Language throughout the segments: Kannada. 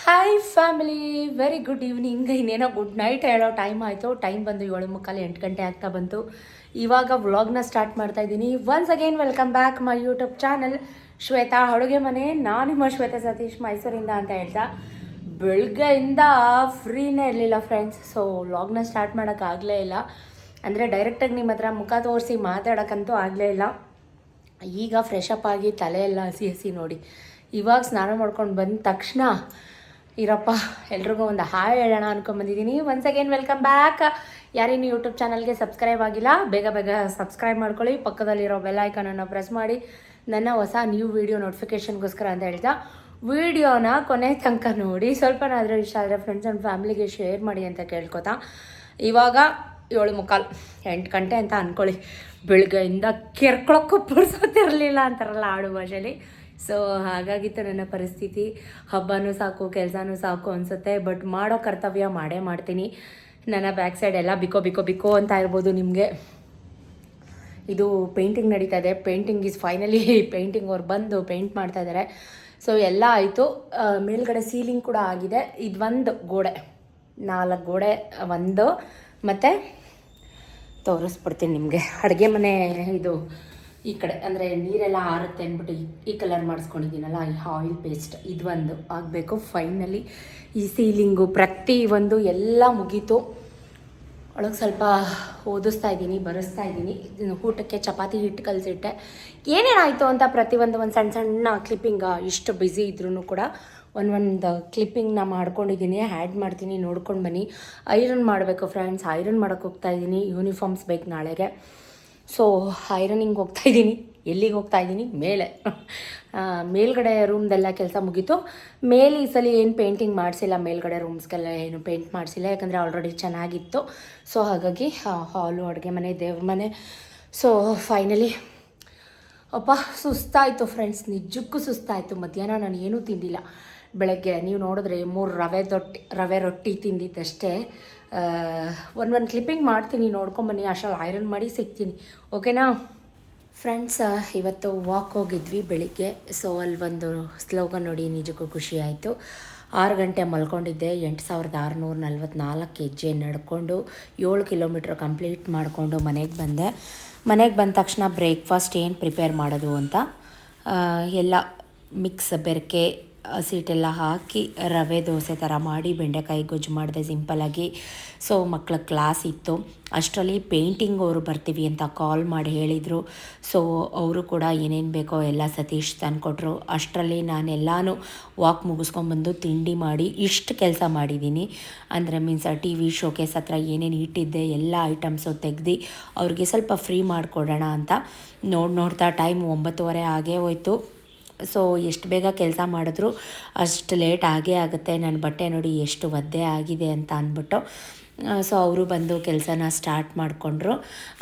Hi family very good evening ಇನ್ನೇನೋ ಗುಡ್ ನೈಟ್ ಹೇಳೋ ಟೈಮ್ ಆಯಿತು. ಟೈಮ್ ಬಂದು ಏಳು ಮುಕ್ಕಾಲು ಎಂಟು ಗಂಟೆ ಆಗ್ತಾ ಬಂತು. ಇವಾಗ ವ್ಲಾಗ್ನ ಸ್ಟಾರ್ಟ್ ಮಾಡ್ತಾ ಇದ್ದೀನಿ. Once again welcome back my YouTube channel Shweta ಅಡುಗೆ ಮನೆ. ನಾನು ನಿಮ್ಮ ಶ್ವೇತಾ ಸತೀಶ್ ಮೈಸೂರಿಂದ ಅಂತ ಹೇಳ್ತಾ. ಬೆಳಗ್ಗೆಯಿಂದ ಫ್ರೀನೇ ಇರಲಿಲ್ಲ ಫ್ರೆಂಡ್ಸ್ ಸೊ ವ್ಲಾಗ್ನ ಸ್ಟಾರ್ಟ್ ಮಾಡೋಕ್ಕಾಗಲೇ ಇಲ್ಲ. ಅಂದರೆ ಡೈರೆಕ್ಟಾಗಿ ನಿಮ್ಮ ಹತ್ರ ಮುಖ ತೋರಿಸಿ ಮಾತಾಡೋಕ್ಕಂತೂ ಆಗಲೇ ಇಲ್ಲ. ಈಗ ಫ್ರೆಶ್ ಅಪ್ ಆಗಿ ತಲೆ ಎಲ್ಲ ಹಸಿ ಹಸಿ ನೋಡಿ. ಇವಾಗ ಸ್ನಾನ ಮಾಡ್ಕೊಂಡು ಬಂದ ತಕ್ಷಣ ಇರಪ್ಪ, ಎಲ್ರಿಗೂ ಒಂದು ಹಾಯ್ ಹೇಳೋಣ ಅನ್ಕೊಂಬಂದಿದ್ದೀನಿ ಒನ್ಸ್ ಅಗೇನ್ ವೆಲ್ಕಮ್ ಬ್ಯಾಕ್ ಯಾರೇನು ಯೂಟ್ಯೂಬ್ ಚಾನಲ್ಗೆ ಸಬ್ಸ್ಕ್ರೈಬ್ ಆಗಿಲ್ಲ, ಬೇಗ ಬೇಗ ಸಬ್ಸ್ಕ್ರೈಬ್ ಮಾಡ್ಕೊಳ್ಳಿ. ಪಕ್ಕದಲ್ಲಿರೋ ಬೆಲ್ ಅನ್ನು ಪ್ರೆಸ್ ಮಾಡಿ. ನನ್ನ ಹೊಸ ನ್ಯೂ ವೀಡಿಯೋ ನೋಟಿಫಿಕೇಷನ್ಗೋಸ್ಕರ ಅಂತ ಹೇಳ್ತಾ, ವಿಡಿಯೋನ ಕೊನೆ ತನಕ ನೋಡಿ. ಸ್ವಲ್ಪನಾದರೂ ಇಷ್ಟ ಆದರೆ ಫ್ರೆಂಡ್ಸ್ ಆ್ಯಂಡ್ ಫ್ಯಾಮಿಲಿಗೆ ಶೇರ್ ಮಾಡಿ ಅಂತ ಕೇಳ್ಕೊತಾ. ಇವಾಗ ಏಳು ಮುಕ್ಕಾಲು, ಎಂಟು ಗಂಟೆ ಅಂತ ಅಂದ್ಕೊಳ್ಳಿ ಬೆಳಗ್ಗೆಯಿಂದ ಕೆರ್ಕೊಳಕ್ಕೂ ಪುರ್ಸೋತಿರಲಿಲ್ಲ ಅಂತಾರಲ್ಲ ಆಡು ಭಾಷೆಲಿ. ಸೊ ಹಾಗಾಗಿತ್ತು ನನ್ನ ಪರಿಸ್ಥಿತಿ. ಹಬ್ಬನೂ ಸಾಕು, ಕೆಲಸನೂ ಸಾಕು ಅನಿಸುತ್ತೆ ಬಟ್ ಮಾಡೋ ಕರ್ತವ್ಯ ಮಾಡೇ ಮಾಡ್ತೀನಿ. ನನ್ನ ಬ್ಯಾಕ್ ಸೈಡ್ ಎಲ್ಲ ಬಿಕೋ ಬಿಕೋ ಬಿಕೋ ಅಂತ ಇರ್ಬೋದು ನಿಮಗೆ. ಇದು ಪೇಂಟಿಂಗ್ ನಡೀತಾ ಇದೆ. ಪೇಂಟಿಂಗ್ ಇಸ್ ಫೈನಲಿ ಪೇಂಟಿಂಗ್ ಅವ್ರು ಬಂದು ಪೇಂಟ್ ಮಾಡ್ತಾ ಇದ್ದಾರೆ ಸೊ ಎಲ್ಲ ಆಯಿತು. ಮೇಲ್ಗಡೆ ಸೀಲಿಂಗ್ ಕೂಡ ಆಗಿದೆ. ಇದೊಂದು ಗೋಡೆ. ನಾಲ್ಕು ಗೋಡೆ, ಒಂದು. ಮತ್ತು ತೋರಿಸ್ಬಿಡ್ತೀನಿ ನಿಮಗೆ. ಅಡುಗೆ ಮನೆ ಇದು ಈ ಕಡೆ ಅಂದರೆ ನೀರೆಲ್ಲ ಆರುತ್ತೆ ಅಂದ್ಬಿಟ್ಟು ಈ- ಕಲರ್ ಮಾಡಿಸ್ಕೊಂಡಿದ್ದೀನಲ್ಲ, ಈ ಆಯಿಲ್ ಪೇಸ್ಟ್ ಇದು ಒಂದು ಆಗಬೇಕು ಫೈನಲಿ ಈ ಸೀಲಿಂಗು ಪ್ರತಿ ಒಂದು ಎಲ್ಲ ಮುಗೀತು. ಒಳಗೆ ಸ್ವಲ್ಪ ಓದಿಸ್ತಾ ಇದ್ದೀನಿ, ಬರೆಸ್ತಾ ಇದ್ದೀನಿ. ಊಟಕ್ಕೆ ಚಪಾತಿ ಹಿಟ್ಟು ಕಲಸಿಟ್ಟೆ. ಏನೇನಾಯಿತು ಅಂತ ಪ್ರತಿಯೊಂದು ಒಂದು ಸಣ್ಣ ಸಣ್ಣ ಕ್ಲಿಪ್ಪಿಂಗ್ ಇಷ್ಟು ಬ್ಯುಸಿ ಇದ್ರೂ ಕೂಡ ಒಂದೊಂದು ಕ್ಲಿಪ್ಪಿಂಗ್ನ ಮಾಡ್ಕೊಂಡಿದ್ದೀನಿ. ಆ್ಯಡ್ ಮಾಡ್ತೀನಿ, ನೋಡ್ಕೊಂಡು ಬನ್ನಿ. ಐರನ್ ಮಾಡಬೇಕು ಫ್ರೆಂಡ್ಸ್ ಐರನ್ ಮಾಡೋಕ್ಕೆ ಹೋಗ್ತಾ ಇದ್ದೀನಿ. ಯೂನಿಫಾರ್ಮ್ಸ್ ಬೇಕು ನಾಳೆಗೆ. ಸೊ ಐರನಿಂಗ್ ಹೋಗ್ತಾ ಇದ್ದೀನಿ. ಎಲ್ಲಿಗೆ ಹೋಗ್ತಾ ಇದ್ದೀನಿ? ಮೇಲೆ. ಮೇಲ್ಗಡೆ ರೂಮ್ದೆಲ್ಲ ಕೆಲಸ ಮುಗೀತು. ಮೇಲೆ ಈ ಸಲ ಏನು ಪೇಂಟಿಂಗ್ ಮಾಡಿಸಿಲ್ಲ ಮೇಲ್ಗಡೆ ರೂಮ್ಸ್ಗೆಲ್ಲ ಏನು ಪೇಂಟ್ ಮಾಡಿಸಿಲ್ಲ, ಯಾಕಂದರೆ ಆಲ್ರೆಡಿ ಚೆನ್ನಾಗಿತ್ತು. ಸೊ ಹಾಗಾಗಿ ಹಾಲು ಅಡುಗೆ ಮನೆ, ದೇವ್ರ ಮನೆ. ಸೊ ಫೈನಲಿ ಅಪ್ಪ, ಸುಸ್ತಾಯಿತು ಫ್ರೆಂಡ್ಸ್ ನಿಜಕ್ಕೂ ಸುಸ್ತಾಯಿತು. ಮಧ್ಯಾಹ್ನ ನಾನು ಏನೂ ತಿಂದಿಲ್ಲ. ಬೆಳಗ್ಗೆ, ನೀವು ನೋಡಿದ್ರೆ ಮೂರು ರವೆ ದೊಟ್ಟಿ, ರವೆ ರೊಟ್ಟಿ ತಿಂದಿದ್ದಷ್ಟೇ. ಒಂದು ಒಂದು ಕ್ಲಿಪ್ಪಿಂಗ್ ಮಾಡ್ತೀನಿ ನೋಡ್ಕೊಂಬನ್ನಿ ಅಷ್ಟಲ್ಲಿ ಐರನ್ ಮಾಡಿ ಸಿಗ್ತೀನಿ ಓಕೆನಾ ಫ್ರೆಂಡ್ಸ್ ಇವತ್ತು ವಾಕ್ ಹೋಗಿದ್ವಿ ಬೆಳಿಗ್ಗೆ. ಸೊ ಅಲ್ಲಿ ಒಂದು ಸ್ಲೋಗನ್ ನೋಡಿ ನಿಜಕ್ಕೂ ಖುಷಿ ಆಯಿತು. ಆರು ಗಂಟೆ ಮಲ್ಕೊಂಡಿದ್ದೆ. ಎಂಟು ಸಾವಿರದ ಆರುನೂರ ನಲ್ವತ್ನಾಲ್ಕು ಹೆಜ್ಜೆ ನಡ್ಕೊಂಡು ಏಳು ಕಿಲೋಮೀಟ್ರ್ ಕಂಪ್ಲೀಟ್ ಮಾಡಿಕೊಂಡು ಮನೆಗೆ ಬಂದೆ. ಮನೆಗೆ ಬಂದ ತಕ್ಷಣ ಬ್ರೇಕ್ಫಾಸ್ಟ್ ಏನು ಪ್ರಿಪೇರ್ ಮಾಡೋದು ಅಂತ ಎಲ್ಲ ಮಿಕ್ಸ್ ಬೆರಕೆ ಹಸಿಟ್ಟೆಲ್ಲ ಹಾಕಿ ರವೆ ದೋಸೆ ಥರ ಮಾಡಿ ಬೆಂಡೆಕಾಯಿ ಗೊಜ್ಜು ಮಾಡಿದೆ ಸಿಂಪಲಾಗಿ ಸೊ ಮಕ್ಕಳ ಕ್ಲಾಸ್ ಇತ್ತು. ಅಷ್ಟರಲ್ಲಿ ಪೇಂಟಿಂಗ್ ಅವರು ಬರ್ತೀವಿ ಅಂತ ಕಾಲ್ ಮಾಡಿ ಹೇಳಿದರು. ಸೊ ಅವರು ಕೂಡ ಏನೇನು ಬೇಕೋ ಎಲ್ಲ ಸತೀಶ್ ತಂದುಕೊಟ್ರು. ಅಷ್ಟರಲ್ಲಿ ನಾನೆಲ್ಲನೂ ವಾಕ್ ಮುಗಿಸ್ಕೊಂಬಂದು ತಿಂಡಿ ಮಾಡಿ ಇಷ್ಟು ಕೆಲಸ ಮಾಡಿದ್ದೀನಿ ಅಂದರೆ ಮೀನ್ಸ್ ಟಿ ವಿ ಶೋಕೇಸ್ ಹತ್ರ ಏನೇನು ಇಟ್ಟಿದ್ದೆ, ಎಲ್ಲ ಐಟಮ್ಸು ತೆಗ್ದು ಅವ್ರಿಗೆ ಸ್ವಲ್ಪ ಫ್ರೀ ಮಾಡಿಕೊಡೋಣ ಅಂತ ನೋಡಿ ನೋಡ್ತಾ ಟೈಮ್ ಒಂಬತ್ತುವರೆ ಆಗೇ ಹೋಯ್ತು. ಸೊ ಎಷ್ಟು ಬೇಗ ಕೆಲಸ ಮಾಡಿದ್ರು ಅಷ್ಟು ಲೇಟ್ ಆಗೇ ಆಗುತ್ತೆ, ನನ್ನ ಬಟ್ಟೆ ನೋಡಿ ಎಷ್ಟು ಒದ್ದೆ ಆಗಿದೆ ಅಂತ ಅಂದ್ಬಿಟ್ಟು ಸೊ ಅವರು ಬಂದು ಕೆಲಸನ ಸ್ಟಾರ್ಟ್ ಮಾಡಿಕೊಂಡ್ರು.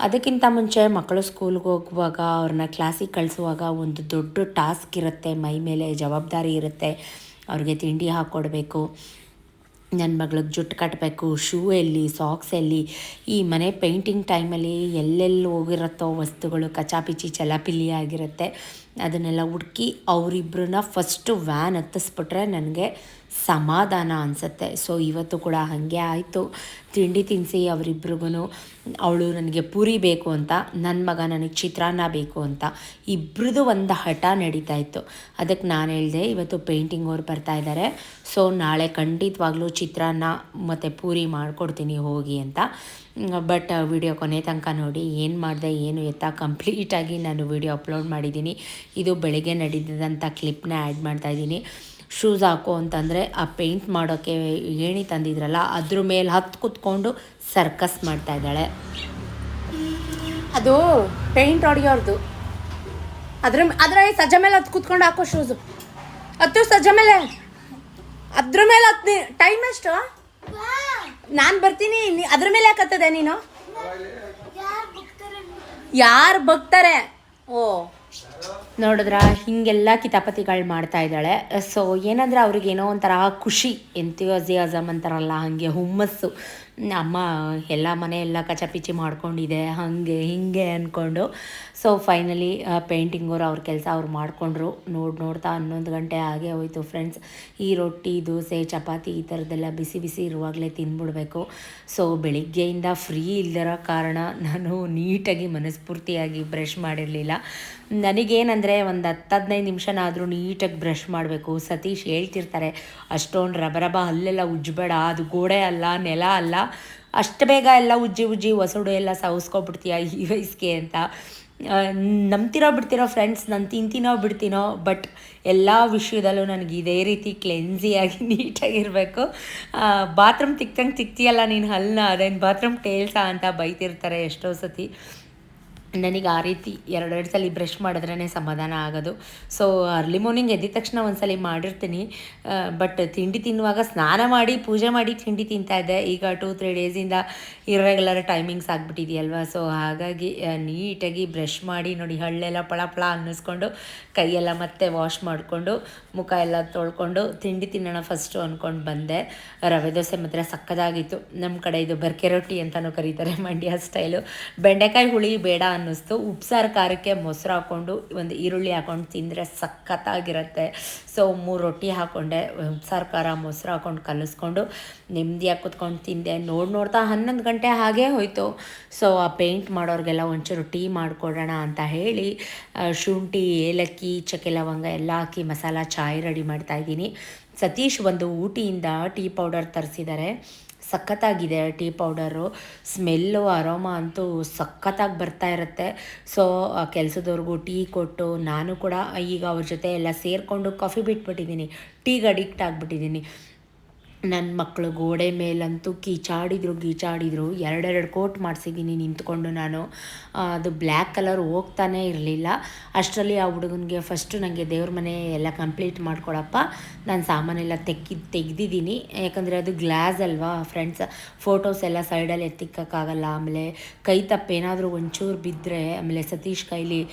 ಅದಕ್ಕಿಂತ ಮುಂಚೆ ಮಕ್ಕಳು ಸ್ಕೂಲ್ಗೆ ಹೋಗುವಾಗ ಅವ್ರನ್ನ ಕ್ಲಾಸಿಗೆ ಕಳಿಸುವಾಗ ಒಂದು ದೊಡ್ಡ ಟಾಸ್ಕ್ ಇರುತ್ತೆ, ಮೈ ಮೇಲೆ ಜವಾಬ್ದಾರಿ ಇರುತ್ತೆ, ಅವ್ರಿಗೆ ತಿಂಡಿ ಹಾಕ್ಕೊಡ್ಬೇಕು ನನ್ನ ಮಗಳಿಗೆ ಜುಟ್ಟು ಕಟ್ಟಬೇಕು ಶೂ ಎಲ್ಲಿ, ಸಾಕ್ಸ್ ಎಲ್ಲಿ, ಈ ಮನೆ ಪೇಂಟಿಂಗ್ ಟೈಮಲ್ಲಿ ಎಲ್ಲೆಲ್ಲಿ ಹೋಗಿರುತ್ತೋ ವಸ್ತುಗಳು ಕಚಾಪಿಚಿ, ಚಲಾಪಿಲಿ ಆಗಿರುತ್ತೆ, ಅದನ್ನೆಲ್ಲ ಹುಡುಕಿ ಅವರಿಬ್ಬರನ್ನ ಫಸ್ಟು ವ್ಯಾನ್ ಹತ್ತಿಸ್ಬಿಟ್ರೆ ನನಗೆ ಸಮಾಧಾನ ಅನಿಸುತ್ತೆ. ಸೊ ಇವತ್ತು ಕೂಡ ಹಾಗೆ ಆಯಿತು. ತಿಂಡಿ ತಿನಿಸಿ ಅವರಿಬ್ರಿಗೂ ಅವಳು ನನಗೆ ಪೂರಿ ಬೇಕು ಅಂತ ನನ್ನ ಮಗ ನನಗೆ ಚಿತ್ರಾನ್ನ ಬೇಕು ಅಂತ. ಇಬ್ರದ್ದು ಒಂದು ಹಠ ನಡೀತಾ ಇತ್ತು. ಅದಕ್ಕೆ ನಾನು ಹೇಳಿದೆ, ಇವತ್ತು ಪೇಂಟಿಂಗ್ ಅವ್ರು ಬರ್ತಾ ಇದ್ದಾರೆ ಸೊ ನಾಳೆ ಖಂಡಿತವಾಗ್ಲೂ ಚಿತ್ರಾನ್ನ ಮತ್ತು ಪೂರಿ ಮಾಡಿಕೊಡ್ತೀನಿ, ಹೋಗಿ ಅಂತ. ಬಟ್ ವಿಡಿಯೋ ಕೊನೆ ತನಕ ನೋಡಿ, ಏನು ಮಾಡಿದೆ, ಏನು ಎತ್ತ ಕಂಪ್ಲೀಟಾಗಿ ನಾನು ವಿಡಿಯೋ ಅಪ್ಲೋಡ್ ಮಾಡಿದ್ದೀನಿ. ಇದು ಬೆಳಗ್ಗೆ ನಡೀತದಂಥ ಕ್ಲಿಪ್ನ ಆ್ಯಡ್ ಮಾಡ್ತಾಯಿದ್ದೀನಿ ಶೂಸ್ ಹಾಕು ಅಂತಂದರೆ ಆ ಪೇಂಟ್ ಮಾಡೋಕ್ಕೆ ಏಣಿ ತಂದಿದ್ರಲ್ಲ ಅದ್ರ ಮೇಲೆ ಹತ್ತು ಕುತ್ಕೊಂಡು ಸರ್ಕಸ್ ಮಾಡ್ತಾ ಇದ್ದಾಳೆ. ಅದು ಪೇಂಟ್ ಹೊಡಿಯೋರ್ದು. ಅದ್ರ ಅದ್ರ ಸಜ್ಜ ಮೇಲೆ ಹತ್ತು ಕುತ್ಕೊಂಡು ಹಾಕೋ ಶೂಸು. ಹತ್ತು ಸಜ್ಜ ಮೇಲೆ. ಅದ್ರ ಮೇಲೆ ಹತ್ತು ಟೈಮ್ ಎಷ್ಟು? ನಾನು ಬರ್ತೀನಿ ಅದ್ರ ಮೇಲೆ ಯಾಕತ್ತದೆ ನೀನು? ಯಾರು ಬಗ್ತಾರೆ ಓ. ನೋಡಿದ್ರ? ಹಿಂಗೆಲ್ಲ ಕಿತಾಪತಿಗಳು ಮಾಡ್ತಾ ಇದ್ದಾಳೆ. ಸೊ ಏನಂದ್ರೆ ಅವ್ರಿಗೇನೋ ಒಂಥರ ಖುಷಿ ಎಂಥಿಯೋಸಿಯಾಸಮ್ ಅಂತಾರಲ್ಲ, ಹಾಗೆ ಹುಮ್ಮಸ್ಸು. ಅಮ್ಮ, ಎಲ್ಲ ಮನೆ ಎಲ್ಲ ಕಚಪಿಚಿ ಮಾಡ್ಕೊಂಡಿದೆ, ಹಾಗೆ ಹಿಂಗೆ ಅಂದ್ಕೊಂಡು ಸೊ ಫೈನಲಿ ಪೇಂಟಿಂಗವ್ರು ಅವ್ರ ಕೆಲಸ ಅವ್ರು ಮಾಡಿಕೊಂಡ್ರು. ನೋಡಿ, ನೋಡ್ತಾ ಹನ್ನೊಂದು ಗಂಟೆ ಆಗೇ ಹೋಯ್ತು ಫ್ರೆಂಡ್ಸ್ ಈ ರೊಟ್ಟಿ, ದೋಸೆ, ಚಪಾತಿ ಈ ಥರದ್ದೆಲ್ಲ ಬಿಸಿ ಬಿಸಿ ಇರುವಾಗಲೇ ತಿಂದ್ಬಿಡ್ಬೇಕು ಸೊ ಬೆಳಿಗ್ಗೆಯಿಂದ ಫ್ರೀ ಇಲ್ದಿರೋ ಕಾರಣ ನಾನು ನೀಟಾಗಿ ಮನಸ್ಫೂರ್ತಿಯಾಗಿ ಬ್ರಷ್ ಮಾಡಿರಲಿಲ್ಲ. ನನಗೇನಂದರೆ ಒಂದು ಹತ್ತು ಹದಿನೈದು ನಿಮಿಷನಾದರೂ ನೀಟಾಗಿ ಬ್ರಷ್ ಮಾಡಬೇಕು. ಸತೀಶ್ ಹೇಳ್ತಿರ್ತಾರೆ, ಅಷ್ಟೊಂದು ರಬರಬ ಅಲ್ಲೆಲ್ಲ ಉಜ್ಜಬೇಡ, ಅದು ಗೋಡೆ ಅಲ್ಲ, ನೆಲ ಅಲ್ಲ. ಅಷ್ಟು ಬೇಗ ಎಲ್ಲ ಉಜ್ಜಿ ಉಜ್ಜಿ, ಹೊಸಡು ಎಲ್ಲ ಸವಸ್ಕೊಬಿಡ್ತೀಯ ಈ ವಯಸ್ಸಿಗೆ? ಅಂತ. ನಂಬ್ತಿರೋ ಬಿಡ್ತಿರೋ ಫ್ರೆಂಡ್ಸ್ ನಾನು ತಿಂತೀನೋ ಬಿಡ್ತೀನೋ ಬಟ್ ಎಲ್ಲ ವಿಷಯದಲ್ಲೂ ನನಗೆ ಇದೇ ರೀತಿ ಕ್ಲೆನ್ಸಿಯಾಗಿ ನೀಟಾಗಿರಬೇಕು. ಬಾತ್ರೂಮ್ ತಿಕ್ತಂಗೆ ತಿಕ್ತೀಯಲ್ಲ ನೀನು ಹಲ್ಲನ್ನ ಅದೇನು ಬಾತ್ರೂಮ್ ಟೇಲ್ಸಾ ಅಂತ ಬೈತಿರ್ತಾರೆ ಎಷ್ಟೋ ಸತಿ. ನನಗೆ ಆ ರೀತಿ ಎರಡೆರಡು ಸಲ ಬ್ರಷ್ ಮಾಡಿದ್ರೇ ಸಮಾಧಾನ ಆಗೋದು. ಸೊ ಅರ್ಲಿ ಮಾರ್ನಿಂಗ್ ಎದ್ದ ತಕ್ಷಣ ಒಂದ್ಸಲ ಮಾಡಿರ್ತೀನಿ. ಬಟ್ ತಿಂಡಿ ತಿನ್ನುವಾಗ ಸ್ನಾನ ಮಾಡಿ, ಪೂಜೆ ಮಾಡಿ ತಿಂಡಿ ತಿಂತಾ ಇದ್ದೆ. ಈಗ ಟೂ ತ್ರೀ ಡೇಸಿಂದ ಇರ್ರೆಗ್ಯುಲರ್ ಟೈಮಿಂಗ್ಸ್ ಆಗಿಬಿಟ್ಟಿದೆಯಲ್ವ? ಸೊ ಹಾಗಾಗಿ ನೀಟಾಗಿ ಬ್ರಷ್ ಮಾಡಿ, ನೋಡಿ ಹಳ್ಳೆಲ್ಲ ಪಳ ಪಳ ಅನ್ನಿಸ್ಕೊಂಡು, ಕೈಯೆಲ್ಲ ಮತ್ತೆ ವಾಶ್ ಮಾಡಿಕೊಂಡು, ಮುಖ ಎಲ್ಲ ತೊಳ್ಕೊಂಡು ತಿಂಡಿ ತಿನ್ನೋಣ ಫಸ್ಟು ಅಂದ್ಕೊಂಡು ಬಂದೆ. ರವೆ ದೋಸೆ ಮಾತ್ರ ಸಕ್ಕದಾಗಿತ್ತು. ನಮ್ಮ ಕಡೆ ಇದು ಬರ್ಕೆ ರೊಟ್ಟಿ ಅಂತಲೂ ಕರೀತಾರೆ ಮಂಡ್ಯ ಸ್ಟೈಲು ಬೆಂಡೆಕಾಯಿ ಹುಳಿ ಬೇಡ ಅನ್ನಿಸ್ತು. ಉಪ್ಸಾರು ಖಾರಕ್ಕೆ ಮೊಸರು ಹಾಕ್ಕೊಂಡು, ಒಂದು ಈರುಳ್ಳಿ ಹಾಕ್ಕೊಂಡು ತಿಂದರೆ ಸಖತ್ತಾಗಿರುತ್ತೆ. ಸೊ ಮೂರು ರೊಟ್ಟಿ ಹಾಕ್ಕೊಂಡೆ ಉಪ್ಸಾರು ಖಾರ ಮೊಸರು ಹಾಕ್ಕೊಂಡು ಕಲಿಸ್ಕೊಂಡು, ನೆಮ್ಮದಿಯಾಗಿ ಕುತ್ಕೊಂಡು ತಿಂದೆ. ನೋಡಿ ನೋಡ್ತಾ ಹನ್ನೊಂದು ಗಂಟೆ ಹಾಗೇ ಹೋಯಿತು. ಸೊ ಆ ಪೇಂಟ್ ಮಾಡೋರಿಗೆಲ್ಲ ಒಂಚೂರು ಟೀ ಮಾಡಿಕೊಡೋಣ ಅಂತ ಹೇಳಿ ಶುಂಠಿ, ಏಲಕ್ಕಿ, ಚಕ್ಕೆ ಲವಂಗ ಎಲ್ಲ ಹಾಕಿ ಮಸಾಲ, ಚಾಯ್ ರೆಡಿ ಮಾಡ್ತಾ ಇದ್ದೀನಿ. ಸತೀಶ್ ಒಂದು ಊಟಿಯಿಂದ ಟೀ ಪೌಡರ್ ತರಿಸಿದ್ದಾರೆ. ಸಖತ್ತಾಗಿದೆ ಟೀ ಪೌಡರು. ಸ್ಮೆಲ್ಲು, ಅರೋಮ ಅಂತೂ ಸಖತ್ತಾಗಿ ಬರ್ತಾ ಇರುತ್ತೆ. ಸೊ ಕೆಲಸದವ್ರಿಗೂ ಟೀ ಕೊಟ್ಟು ನಾನು ಕೂಡ ಈಗ ಅವ್ರ ಜೊತೆ ಎಲ್ಲ ಸೇರಿಕೊಂಡು ಕಾಫಿ ಬಿಟ್ಬಿಟ್ಟಿದ್ದೀನಿ. ಟೀಗೆ ಅಡಿಕ್ಟ್ ಆಗಿಬಿಟ್ಟಿದ್ದೀನಿ. ನನ್ನ ಮಕ್ಕಳು ಗೋಡೆ ಮೇಲಂತೂ ಕೀಚಾಡಿದ್ರು, ಗೀಚಾಡಿದ್ರು. ಎರಡೆರಡು ಕೋಟ್ ಮಾಡಿಸಿದ್ದೀನಿ ನಿಂತ್ಕೊಂಡು ನಾನು. ಅದು ಬ್ಲ್ಯಾಕ್ ಕಲರ್ ಹೋಗ್ತಾನೇ ಇರಲಿಲ್ಲ. ಅಷ್ಟರಲ್ಲಿ ಆ ಹುಡುಗನಿಗೆ ಫಸ್ಟು ನನಗೆ ದೇವ್ರ ಮನೆ ಎಲ್ಲ ಕಂಪ್ಲೀಟ್ ಮಾಡ್ಕೊಳಪ್ಪ. ನಾನು ಸಾಮಾನೆಲ್ಲ ತೆಕ್ಕಿ, ತೆಗೆದಿದ್ದೀನಿ. ಯಾಕಂದರೆ ಅದು ಗ್ಲಾಸ್ ಅಲ್ವಾ ಫ್ರೆಂಡ್ಸ್ ಫೋಟೋಸ್ ಎಲ್ಲ ಸೈಡಲ್ಲಿ ಎತ್ತಿಕ್ಕಾಗಲ್ಲ ಆಮೇಲೆ ಕೈ ತಪ್ಪೇನಾದರೂ ಒಂಚೂರು ಬಿದ್ದರೆ ಆಮೇಲೆ ಸತೀಶ್ ಕೈಲಿ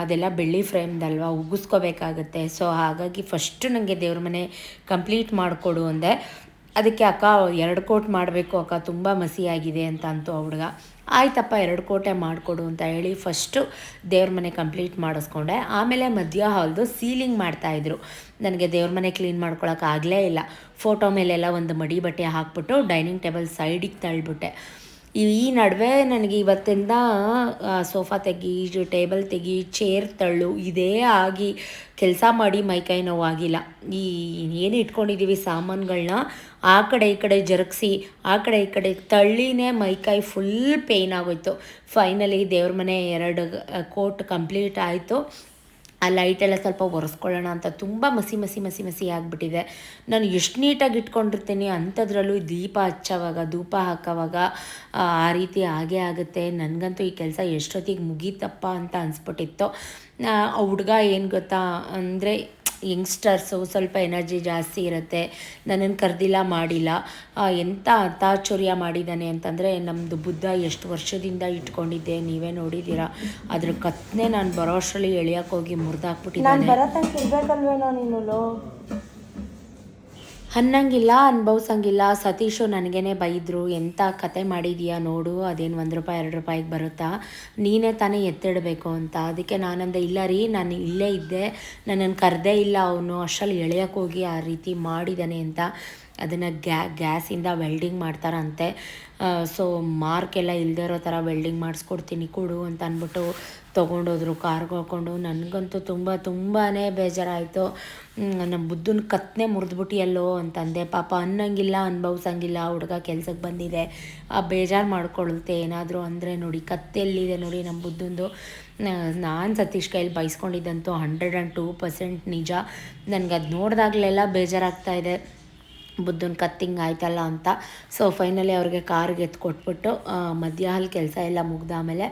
ಅದೆಲ್ಲ ಬೆಳ್ಳಿ ಫ್ರೇಮ್ದಲ್ವಾ, ಉಗಿಸ್ಕೋಬೇಕಾಗತ್ತೆ. ಸೊ ಹಾಗಾಗಿ ಫಸ್ಟು ನನಗೆ ದೇವ್ರ ಮನೆ ಕಂಪ್ಲೀಟ್ ಮಾಡಿಕೊಡು ಅಂದೆ. ಅದಕ್ಕೆ ಅಕ್ಕ, ಎರಡು ಕೋಟ್ ಮಾಡಬೇಕು ಅಕ್ಕ, ತುಂಬ ಮಸಿಯಾಗಿದೆ ಅಂತ ಅಂತು ಆ ಹುಡುಗ. ಆಯ್ತಪ್ಪ, ಎರಡು ಕೋಟೆ ಮಾಡಿಕೊಡು ಅಂತ ಹೇಳಿ ಫಸ್ಟು ದೇವ್ರ ಮನೆ ಕಂಪ್ಲೀಟ್ ಮಾಡಿಸ್ಕೊಂಡೆ. ಆಮೇಲೆ ಮಧ್ಯ ಹಾಲ್ದು ಸೀಲಿಂಗ್ ಮಾಡ್ತಾಯಿದ್ರು ನನಗೆ ದೇವ್ರ ಮನೆ ಕ್ಲೀನ್ ಮಾಡ್ಕೊಳಕ್ಕೆ ಆಗಲೇ ಇಲ್ಲ. ಫೋಟೋ ಮೇಲೆಲ್ಲ ಒಂದು ಮಡಿ ಬಟ್ಟೆ ಹಾಕ್ಬಿಟ್ಟು ಡೈನಿಂಗ್ ಟೇಬಲ್ ಸೈಡಿಗೆ ತಳ್ಳಿಬಿಟ್ಟೆ ಈ ನಡುವೆ ನನಗೆ ಇವತ್ತಿಂದ ಸೋಫಾ ತೆಗಿ, ಟೇಬಲ್ ತೆಗಿ, ಚೇರ್ ತಳ್ಳು, ಇದೇ ಆಗಿ ಕೆಲಸ ಮಾಡಿ ಮೈಕೈ ನೋವಾಗಿಲ್ಲ. ಈ ಏನು ಇಟ್ಕೊಂಡಿದ್ದೀವಿ ಸಾಮಾನುಗಳನ್ನ ಆ ಕಡೆ ಈ ಕಡೆ ಜರುಗಿಸಿ, ಆ ಕಡೆ ಈ ಕಡೆ ತಳ್ಳಿನೇ ಮೈಕೈ ಫುಲ್ ಪೇಯ್ನ್ ಆಗೋಯ್ತು. ಫೈನಲಿ ದೇವ್ರ ಮನೆ ಎರಡು ಕೋಟ್ ಕಂಪ್ಲೀಟ್ ಆಯಿತು. ಆ ಲೈಟೆಲ್ಲ ಸ್ವಲ್ಪ ಒರೆಸ್ಕೊಳ್ಳೋಣ ಅಂತ ತುಂಬ ಮಸಿ ಮಸಿ ಮಸಿ ಮಸಿ ಆಗಿಬಿಟ್ಟಿದೆ. ನಾನು ಎಷ್ಟು ನೀಟಾಗಿ ಇಟ್ಕೊಂಡಿರ್ತೀನಿ ಅಂಥದ್ರಲ್ಲೂ ದೀಪ ಹಚ್ಚೋವಾಗ, ಧೂಪ ಹಾಕೋವಾಗ, ಆ ರೀತಿ ಆಗೇ ಆಗುತ್ತೆ. ನನಗಂತೂ ಈ ಕೆಲಸ ಎಷ್ಟೊತ್ತಿಗೆ ಮುಗೀತಪ್ಪ ಅಂತ ಅನಿಸ್ಬಿಟ್ಟಿತ್ತು. ಆ ಹುಡುಗ ಏನು ಗೊತ್ತಾ, ಅಂದರೆ ಯಂಗ್ಸ್ಟರ್ಸು ಸ್ವಲ್ಪ ಎನರ್ಜಿ ಜಾಸ್ತಿ ಇರುತ್ತೆ. ನನ್ನನ್ನು ಕರೆದಿಲ್ಲ ಮಾಡಿಲ್ಲ. ಎಂಥ ಅತಾಚುರ್ಯ ಮಾಡಿದ್ದಾನೆ ಅಂತಂದರೆ ನಮ್ಮದು ಬುದ್ಧ ಎಷ್ಟು ವರ್ಷದಿಂದ ಇಟ್ಕೊಂಡಿದ್ದೆ, ನೀವೇ ನೋಡಿದ್ದೀರಾ. ಅದ್ರ ಕತ್ನೆ ನಾನು ಬರೋ ಅಷ್ಟರಲ್ಲಿ ಹೋಗಿ ನಾನು ಮುರಿದಾಕ್ಬಿಟ್ಟಿದ್ದಾನೆ. ಬರೋ ತನಕ ಇರಬೇಕಲ್ವೇನೋ ನೀನು ಅನ್ನಂಗಿಲ್ಲ ಅನ್ಭವ್ಸಂಗಿಲ್ಲ, ಸತೀಶು ನನಗೇನೆ ಬೈದರು ಎಂಥ ಕತೆ ಮಾಡಿದೀಯಾ ನೋಡು, ಅದೇನು ಒಂದು ರೂಪಾಯಿ, ಎರಡು ರೂಪಾಯಿಗೆ ಬರುತ್ತಾ? ನೀನೇ ತಾನೇ ಎತ್ತಿಡಬೇಕು ಅಂತ. ಅದಕ್ಕೆ ನಾನಂದೆ, ಇಲ್ಲ ರೀ, ನಾನು ಇಲ್ಲೇ ಇದ್ದೆ ನನ್ನನ್ನು ಕರೆದೇ ಇಲ್ಲ ಅವನು, ಅಷ್ಟರಲ್ಲಿ ಎಳೆಯೋಕ್ಕೋಗಿ ಆ ರೀತಿ ಮಾಡಿದ್ದಾನೆ ಅಂತ. ಅದನ್ನು ಗ್ಯಾ, ಗ್ಯಾಸಿಂದ ವೆಲ್ಡಿಂಗ್ ಮಾಡ್ತಾರಂತೆ. ಸೊ ಮಾರ್ಕ್ ಎಲ್ಲ ಇಲ್ಲದೆ ಇರೋ ಥರ ವೆಲ್ಡಿಂಗ್ ಮಾಡಿಸ್ಕೊಡ್ತೀನಿ, ಕೊಡು ಅಂತ ಅಂದ್ಬಿಟ್ಟು ತೊಗೊಂಡೋದ್ರು ಕಾರ್ಗೆ ಹಾಕ್ಕೊಂಡು ನನಗಂತೂ ತುಂಬ ತುಂಬಾ ಬೇಜಾರಾಯಿತು. ನಮ್ಮ ಬುದ್ಧನ ಕತ್ತನೆ ಮುರಿದ್ಬಿಟ್ಟಿಯಲ್ಲೋ ಅಂತಂದೆ. ಪಾಪ ಅನ್ನಂಗಿಲ್ಲ, ಅನ್ಭವ್ಸಂಗಿಲ್ಲ, ಹುಡುಗ ಕೆಲ್ಸಕ್ಕೆ ಬಂದಿದೆ. ಆ ಬೇಜಾರು ಮಾಡ್ಕೊಳುತ್ತೆ. ಏನಾದರೂ ಅಂದರೆ ನೋಡಿ ಕತ್ತೆಲ್ಲಿದೆ ನೋಡಿ ನಮ್ಮ ಬುದ್ಧಂದು. ನಾನು ಸತೀಶ್ ಕೈಲಿ ಬೈಸ್ಕೊಂಡಿದ್ದಂತೂ ಹಂಡ್ರೆಡ್ ಆ್ಯಂಡ್ ಟೂ ಪರ್ಸೆಂಟ್ ನಿಜ. ನನಗೆ ಅದು ನೋಡಿದಾಗಲೆಲ್ಲ ಬೇಜಾರಾಗ್ತಾ ಇದೆ. ಬುದ್ಧನ ಕತ್ತಿಂಗ್ ಆಯ್ತಲ್ಲ ಅಂತ. ಸೊ ಫೈನಲಿ ಅವ್ರಿಗೆ ಕಾರ್ಗೆ ಮಧ್ಯ ಹಾಲು ಕೆಲಸ ಎಲ್ಲ ಮುಗ್ದಾಮೇಲೆ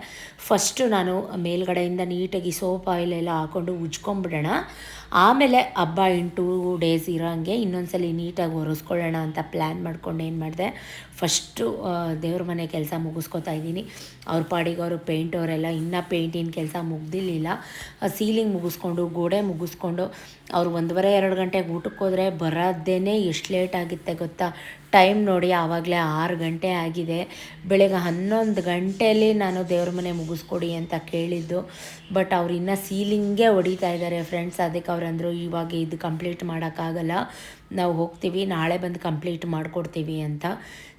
ಫಸ್ಟು ನಾನು ಮೇಲ್ಗಡೆಯಿಂದ ನೀಟಾಗಿ ಸೋಪ್ ಆಯಿಲ್ ಎಲ್ಲ ಹಾಕ್ಕೊಂಡು ಉಜ್ಕೊಂಬಿಡೋಣ. ಆಮೇಲೆ ಹಬ್ಬ ಇನ್ ಟೂ ಡೇಸ್ ಇರೋಂಗೆ ಇನ್ನೊಂದ್ಸಲಿ ನೀಟಾಗಿ ಒರೆಸ್ಕೊಳ್ಳೋಣ ಅಂತ ಪ್ಲ್ಯಾನ್ ಮಾಡ್ಕೊಂಡು ಏನು ಮಾಡಿದೆ? ಫಸ್ಟು ದೇವ್ರ ಮನೆ ಕೆಲಸ ಮುಗಿಸ್ಕೊತಾ ಇದ್ದೀನಿ. ಅವ್ರ ಪಾಡಿಗೆ ಅವರು ಪೇಂಟ್ ಅವರೆಲ್ಲ ಇನ್ನೂ ಪೇಂಟಿನ ಕೆಲಸ ಮುಗ್ದಿರಲಿಲ್ಲ. ಸೀಲಿಂಗ್ ಮುಗಿಸ್ಕೊಂಡು, ಗೋಡೆ ಮುಗಿಸ್ಕೊಂಡು ಅವ್ರು ಒಂದೂವರೆ, ಎರಡು ಗಂಟೆಗೆ ಊಟಕ್ಕೆ ಹೋದರೆ ಬರೋದೇನೆ ಎಷ್ಟು ಲೇಟ್ ಆಗುತ್ತೆ ಗೊತ್ತಾ? ಟೈಮ್ ನೋಡಿ ಆವಾಗಲೇ ಆರು ಗಂಟೆ ಆಗಿದೆ. ಬೆಳಗ್ಗೆ ಹನ್ನೊಂದು ಗಂಟೆಯಲ್ಲಿ ನಾನು ದೇವ್ರ ಮನೆ ಮುಗಿಸ್ಕೊಡಿ ಅಂತ ಕೇಳಿದ್ದು. ಬಟ್ ಅವ್ರು ಇನ್ನೂ ಸೀಲಿಂಗೇ ಹೊಡಿತಾ ಇದ್ದಾರೆ ಫ್ರೆಂಡ್ಸ್ ಅದಕ್ಕೆ ಅವ್ರು ಅಂದರು ಇವಾಗ ಇದು ಕಂಪ್ಲೀಟ್ ಮಾಡೋಕ್ಕಾಗಲ್ಲ. ನಾವು ಹೋಗ್ತೀವಿ, ನಾಳೆ ಬಂದು ಕಂಪ್ಲೀಟ್ ಮಾಡಿಕೊಡ್ತೀವಿ ಅಂತ.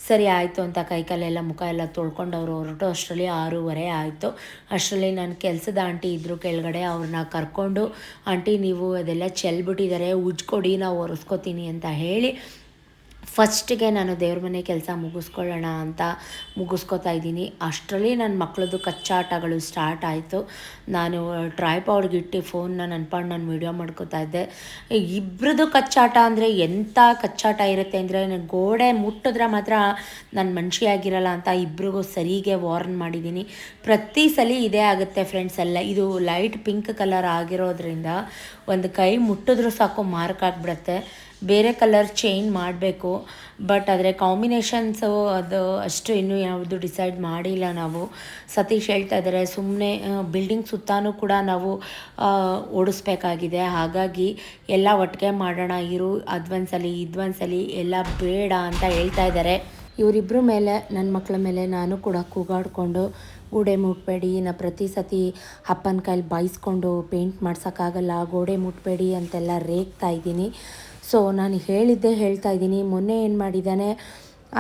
ಸರಿ ಆಯಿತು ಅಂತ ಕೈಕಾಲೆಲ್ಲ ಮುಖ ಎಲ್ಲ ತೊಳ್ಕೊಂಡು ಅವರು ಹೊರಟು. ಅಷ್ಟರಲ್ಲಿ ಆರೂವರೆ ಆಯಿತು. ಅಷ್ಟರಲ್ಲಿ ನನ್ನ ಕೆಲಸದ ಆಂಟಿ ಇದ್ದರು ಕೆಳಗಡೆ ಅವ್ರನ್ನ ಕರ್ಕೊಂಡು, ಆಂಟಿ, ನೀವು ಅದೆಲ್ಲ ಚೆಲ್ಬಿಟ್ಟಿದ್ದಾರೆ ಉಜ್ಕೊಡಿ, ನಾವು ಒರೆಸ್ಕೊತೀನಿ ಅಂತ ಹೇಳಿ ಫಸ್ಟಿಗೆ ನಾನು ದೇವ್ರ ಮನೆ ಕೆಲಸ ಮುಗಿಸ್ಕೊಳ್ಳೋಣ ಅಂತ ಮುಗಿಸ್ಕೊತಾ ಇದ್ದೀನಿ. ಅಷ್ಟರಲ್ಲಿ ನನ್ನ ಮಕ್ಕಳದ್ದು ಕಚ್ಚಾಟಗಳು ಸ್ಟಾರ್ಟ್ ಆಯಿತು. ನಾನು ಟ್ರೈಪಾಡ್ಗೆ ಇಟ್ಟು ಫೋನ್ನ ನೆನ್ಪಾಡು ನಾನು ವೀಡಿಯೋ ಮಾಡ್ಕೋತಾ ಇದ್ದೆ. ಇಬ್ಬರದ್ದು ಕಚ್ಚಾಟ ಅಂದರೆ ಎಂಥ ಕಚ್ಚಾಟ ಇರುತ್ತೆ ಅಂದರೆ ನಾನು ಗೋಡೆ ಮುಟ್ಟಿದ್ರೆ ಮಾತ್ರ ನಾನು ಮನುಷ್ಯಾಗಿರಲ್ಲ ಅಂತ ಇಬ್ರಿಗೂ ಸರಿಗೆ ವಾರ್ನ್ ಮಾಡಿದ್ದೀನಿ. ಪ್ರತಿ ಸಲ ಇದೇ ಆಗುತ್ತೆ ಫ್ರೆಂಡ್ಸ್ ಎಲ್ಲ. ಇದು ಲೈಟ್ ಪಿಂಕ್ ಕಲರ್ ಆಗಿರೋದ್ರಿಂದ ಒಂದು ಕೈ ಮುಟ್ಟಿದ್ರೂ ಸಾಕು ಮಾರ್ಕ್ ಆಗಿಬಿಡುತ್ತೆ. ಬೇರೆ ಕಲರ್ ಚೇಂಜ್ ಮಾಡಬೇಕು. ಬಟ್ ಆದರೆ ಕಾಂಬಿನೇಷನ್ಸು ಅದು ಅಷ್ಟು ಇನ್ನೂ ಯಾವುದು ಡಿಸೈಡ್ ಮಾಡಿಲ್ಲ ನಾವು. ಸತೀಶ್ ಹೇಳ್ತಾ ಇದ್ದಾರೆ ಸುಮ್ಮನೆ ಬಿಲ್ಡಿಂಗ್ ಸುತ್ತಾನೂ ಕೂಡ ನಾವು ಓಡಿಸ್ಬೇಕಾಗಿದೆ. ಹಾಗಾಗಿ ಎಲ್ಲ ಒಟ್ಟಿಗೆ ಮಾಡೋಣ, ಇರು ಅದೊಂದ್ಸಲಿ ಇದೊಂದ್ಸಲಿ ಎಲ್ಲ ಬೇಡ ಅಂತ ಹೇಳ್ತಾ ಇದ್ದಾರೆ ಇವರಿಬ್ಬರ ಮೇಲೆ ನನ್ನ ಮಕ್ಕಳ ಮೇಲೆ ನಾನು ಕೂಡ ಕೂಗಾಡಿಕೊಂಡು ಗೋಡೆ ಮುಟ್ಬೇಡಿ, ನಾ ಪ್ರತಿ ಸತಿ ಅಪ್ಪನ ಕೈಲಿ ಬಾಯಿಸ್ಕೊಂಡು ಪೇಂಟ್ ಮಾಡ್ಸೋಕ್ಕಾಗಲ್ಲ, ಗೋಡೆ ಮುಟ್ಬೇಡಿ ಅಂತೆಲ್ಲ ರೇಗ್ತಾ ಇದ್ದೀನಿ. ಸೊ ನಾನು ಹೇಳಿದ್ದೆ ಹೇಳ್ತಾ ಇದ್ದೀನಿ. ಮೊನ್ನೆ ಏನು ಮಾಡಿದ್ದಾನೆ,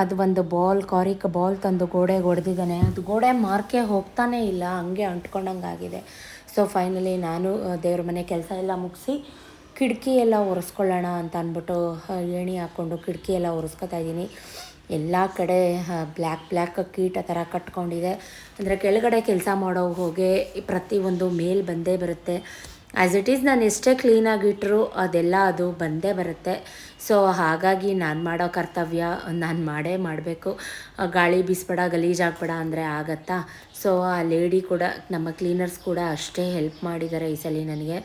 ಅದು ಒಂದು ಬಾಲ್, ಕಾರಿಕ್ ಬಾಲ್ ತಂದು ಗೋಡೆಗೆ ಹೊಡೆದಿದ್ದಾನೆ ಅದು ಗೋಡೆ ಮಾರ್ಕೆ ಹೋಗ್ತಾನೇ ಇಲ್ಲ, ಹಂಗೆ ಅಂಟ್ಕೊಂಡಂಗಾಗಿದೆ. ಸೊ ಫೈನಲಿ ನಾನು ದೇವ್ರ ಮನೆ ಕೆಲಸ ಎಲ್ಲ ಮುಗಿಸಿ, ಕಿಟಕಿ ಎಲ್ಲ ಒರೆಸ್ಕೊಳ್ಳೋಣ ಅಂತ ಅಂದ್ಬಿಟ್ಟು ಏಣಿ ಹಾಕ್ಕೊಂಡು ಕಿಟಕಿ ಎಲ್ಲ ಒರೆಸ್ಕೊತಾ ಇದ್ದೀನಿ. ಎಲ್ಲ ಕಡೆ ಬ್ಲ್ಯಾಕ್ ಬ್ಲ್ಯಾಕ್ ಕೀಟ ಥರ ಕಟ್ಕೊಂಡಿದೆ. ಅಂದರೆ ಕೆಳಗಡೆ ಕೆಲಸ ಮಾಡೋ ಹೋಗಿ ಪ್ರತಿಯೊಂದು ಮೇಲ್ ಬಂದೇ ಬರುತ್ತೆ. ಆ್ಯಸ್ ಇಟ್ ಈಸ್ ನಾನು ಎಷ್ಟೇ ಕ್ಲೀನಾಗಿಟ್ಟರು ಅದೆಲ್ಲ ಅದು ಬಂದೇ ಬರುತ್ತೆ. ಸೊ ಹಾಗಾಗಿ ನಾನು ಮಾಡೋ ಕರ್ತವ್ಯ, ನಾನು ಮಾಡೇ ಮಾಡಬೇಕು. ಗಾಳಿ ಬೀಸ್ಬೇಡ ಗಲೀಜಾಗಬೇಡ ಅಂದರೆ ಆಗತ್ತಾ? ಸೊ ಆ ಲೇಡಿ ಕೂಡ, ನಮ್ಮ ಕ್ಲೀನರ್ಸ್ ಕೂಡ ಅಷ್ಟೇ ಹೆಲ್ಪ್ ಮಾಡಿದ್ದಾರೆ ಈ ಸಲ ನನಗೆ.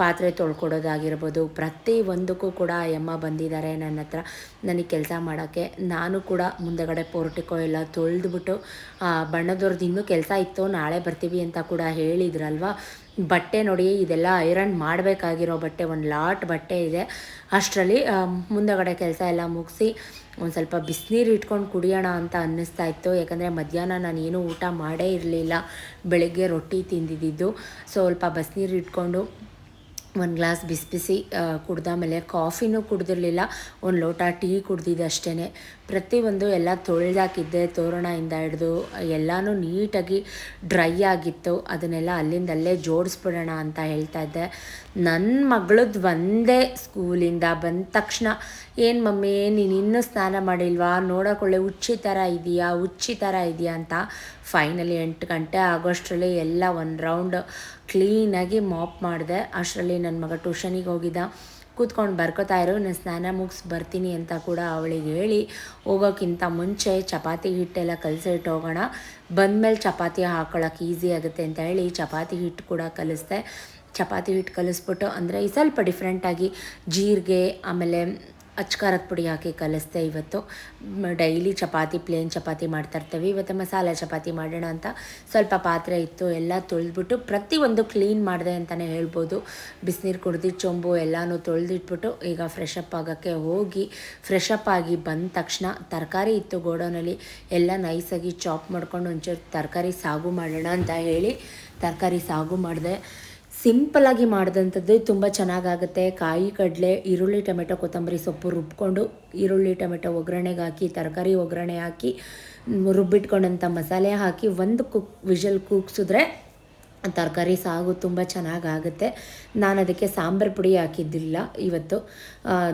ಪಾತ್ರೆ ತೊಳ್ಕೊಡೋದಾಗಿರ್ಬೋದು, ಪ್ರತಿ ಒಂದಕ್ಕೂ ಕೂಡ ಎಮ್ಮ ಬಂದಿದ್ದಾರೆ ನನ್ನ ಹತ್ರ. ನನಗೆ ಕೆಲಸ ಮಾಡೋಕ್ಕೆ. ನಾನು ಕೂಡ ಮುಂದೆಗಡೆ ಪೋರ್ಟಿಕೋ ಎಲ್ಲ ತೊಳೆದ್ಬಿಟ್ಟು ಬಣ್ಣದವ್ರದ್ದು ಇನ್ನೂ ಕೆಲಸ ಇತ್ತು, ನಾಳೆ ಬರ್ತೀವಿ ಅಂತ ಕೂಡ ಹೇಳಿದ್ರಲ್ವ? ಬಟ್ಟೆ ನೋಡಿ, ಇದೆಲ್ಲ ಐರನ್ ಮಾಡಬೇಕಾಗಿರೋ ಬಟ್ಟೆ, ಒಂದು ಲಾಟ್ ಬಟ್ಟೆ ಇದೆ. ಅಷ್ಟರಲ್ಲಿ ಮುಂದಗಡೆ ಕೆಲಸ ಎಲ್ಲ ಮುಗಿಸಿ, ಒಂದು ಸ್ವಲ್ಪ ಬಿಸಿನೀರು ಇಟ್ಕೊಂಡು ಕುಡಿಯೋಣ ಅಂತ ಅನ್ನಿಸ್ತಾ ಇತ್ತು. ಯಾಕಂದರೆ ಮಧ್ಯಾಹ್ನ ನಾನು ಏನೂ ಊಟ ಮಾಡೇ ಇರಲಿಲ್ಲ. ಬೆಳಗ್ಗೆ ರೊಟ್ಟಿ ತಿಂದಿದ್ದು. ಸ್ವಲ್ಪ ಬಿಸಿನೀರು ಇಟ್ಕೊಂಡು ಒಂದು ಗ್ಲಾಸ್ ಬಿಸಿ ಬಿಸಿ ಕುಡ್ದಾಮೇಲೆ ಕಾಫಿನೂ ಕುಡ್ದಿರಲಿಲ್ಲ. ಒಂದು ಲೋಟ ಟೀ ಕುಡ್ದಿದ್ದೆ ಅಷ್ಟೇ ಪ್ರತಿಯೊಂದು ಎಲ್ಲ ತೊಳೆದಾಕಿದ್ದೆ, ತೋರಣದಿಂದ ಹಿಡಿದು, ಎಲ್ಲನೂ ನೀಟಾಗಿ ಡ್ರೈ ಆಗಿತ್ತು. ಅದನ್ನೆಲ್ಲ ಅಲ್ಲಿಂದ ಅಲ್ಲೇ ಜೋಡಿಸ್ಬಿಡೋಣ ಅಂತ ಹೇಳ್ತಾ ಇದ್ದೆ. ನನ್ನ ಮಗಳದ್ದು ಒಂದೇ ಸ್ಕೂಲಿಂದ ಬಂದ ತಕ್ಷಣ, ಏನು ಮಮ್ಮಿ, ನೀನು ಇನ್ನೂ ಸ್ನಾನ ಮಾಡಿಲ್ವಾ? ನೋಡೋಕೊಳ್ಳೆ ಹುಚ್ಚಿ ಥರ ಇದೆಯಾ, ಹುಚ್ಚಿ ಥರ ಇದೆಯಾ? ಅಂತ ಫೈನಲಿ ಎಂಟು ಗಂಟೆ ಆಗೋಷ್ಟರಲ್ಲಿ ಎಲ್ಲ ಒಂದು ರೌಂಡ್ ಕ್ಲೀನಾಗಿ ಮಾಪ್ ಮಾಡಿದೆ. ಅಷ್ಟರಲ್ಲಿ ನನ್ನ ಮಗ ಟ್ಯೂಷನಿಗೆ ಹೋಗಿದ್ದ ಕೂತ್ಕೊಂಡು ಬರ್ಕೋತಾ ಇರೋ, ನಾನು ಸ್ನಾನ ಮುಗಿಸ್ ಬರ್ತೀನಿ ಅಂತ ಕೂಡ ಅವಳಿಗೆ ಹೇಳಿ, ಹೋಗೋಕ್ಕಿಂತ ಮುಂಚೆ ಚಪಾತಿ ಹಿಟ್ಟೆಲ್ಲ ಕಲಸಿಟ್ಟು ಹೋಗೋಣ. ಬಂದಮೇಲೆ ಚಪಾತಿ ಹಾಕೊಳ್ಳೋಕೆ ಈಸಿ ಆಗುತ್ತೆ ಅಂತ ಹೇಳಿ ಚಪಾತಿ ಹಿಟ್ಟು ಕೂಡ ಕಲಿಸ್ದೆ. ಚಪಾತಿ ಹಿಟ್ಟು ಕಲಿಸ್ಬಿಟ್ಟು ಅಂದರೆ ಸ್ವಲ್ಪ ಡಿಫ್ರೆಂಟಾಗಿ ಜೀರಿಗೆ, ಆಮೇಲೆ ಅಚ್ಕಾರದ ಪುಡಿ ಹಾಕಿ ಕಲಿಸ್ದೆ ಇವತ್ತು. ಡೈಲಿ ಚಪಾತಿ, ಪ್ಲೇನ್ ಚಪಾತಿ ಮಾಡ್ತಾ ಇರ್ತೀವಿ. ಇವತ್ತು ಮಸಾಲೆ ಚಪಾತಿ ಮಾಡೋಣ ಅಂತ ಸ್ವಲ್ಪ ಪಾತ್ರೆ ಇತ್ತು, ಎಲ್ಲ ತೊಳೆದ್ಬಿಟ್ಟು ಪ್ರತಿಯೊಂದು ಕ್ಲೀನ್ ಮಾಡಿದೆ ಅಂತಲೇ ಹೇಳ್ಬೋದು. ಬಿಸಿನೀರು, ಕುಡ್ದು, ಚೊಂಬು ಎಲ್ಲನೂ ತೊಳೆದಿಟ್ಬಿಟ್ಟು ಈಗ ಫ್ರೆಶ್ ಅಪ್ ಆಗೋಕ್ಕೆ ಹೋಗಿ ಫ್ರೆಶ್ ಆಗಿ ಬಂದ ತಕ್ಷಣ ತರಕಾರಿ ಇತ್ತು ಗೋಡೌನಲ್ಲಿ. ಎಲ್ಲ ನೈಸಾಗಿ ಚಾಪ್ ಮಾಡ್ಕೊಂಡು ಒಂಚೂರು ತರಕಾರಿ ಸಾಗು ಮಾಡೋಣ ಅಂತ ಹೇಳಿ ತರಕಾರಿ ಸಾಗು ಮಾಡಿದೆ. ಸಿಂಪಲಾಗಿ ಮಾಡಿದಂಥದ್ದು ತುಂಬ ಚೆನ್ನಾಗಾಗುತ್ತೆ. ಕಾಯಿ, ಕಡಲೆ, ಈರುಳ್ಳಿ, ಟೊಮೆಟೊ, ಕೊತ್ತಂಬರಿ ಸೊಪ್ಪು ರುಬ್ಕೊಂಡು ಈರುಳ್ಳಿ, ಟೊಮೆಟೊ ಒಗ್ಗರಣೆಗೆ ಹಾಕಿ, ತರಕಾರಿ ಒಗ್ಗರಣೆ ಹಾಕಿ, ರುಬ್ಬಿಟ್ಕೊಂಡಂಥ ಮಸಾಲೆ ಹಾಕಿ ಒಂದು ಕುಕ್ ವಿಷಲ್ ಕೂಗ್ಸಿದ್ರೆ ತರಕಾರಿ ಸಾಗು ತುಂಬ ಚೆನ್ನಾಗಾಗುತ್ತೆ. ನಾನು ಅದಕ್ಕೆ ಸಾಂಬಾರು ಪುಡಿ ಹಾಕಿದ್ದಿಲ್ಲ ಇವತ್ತು.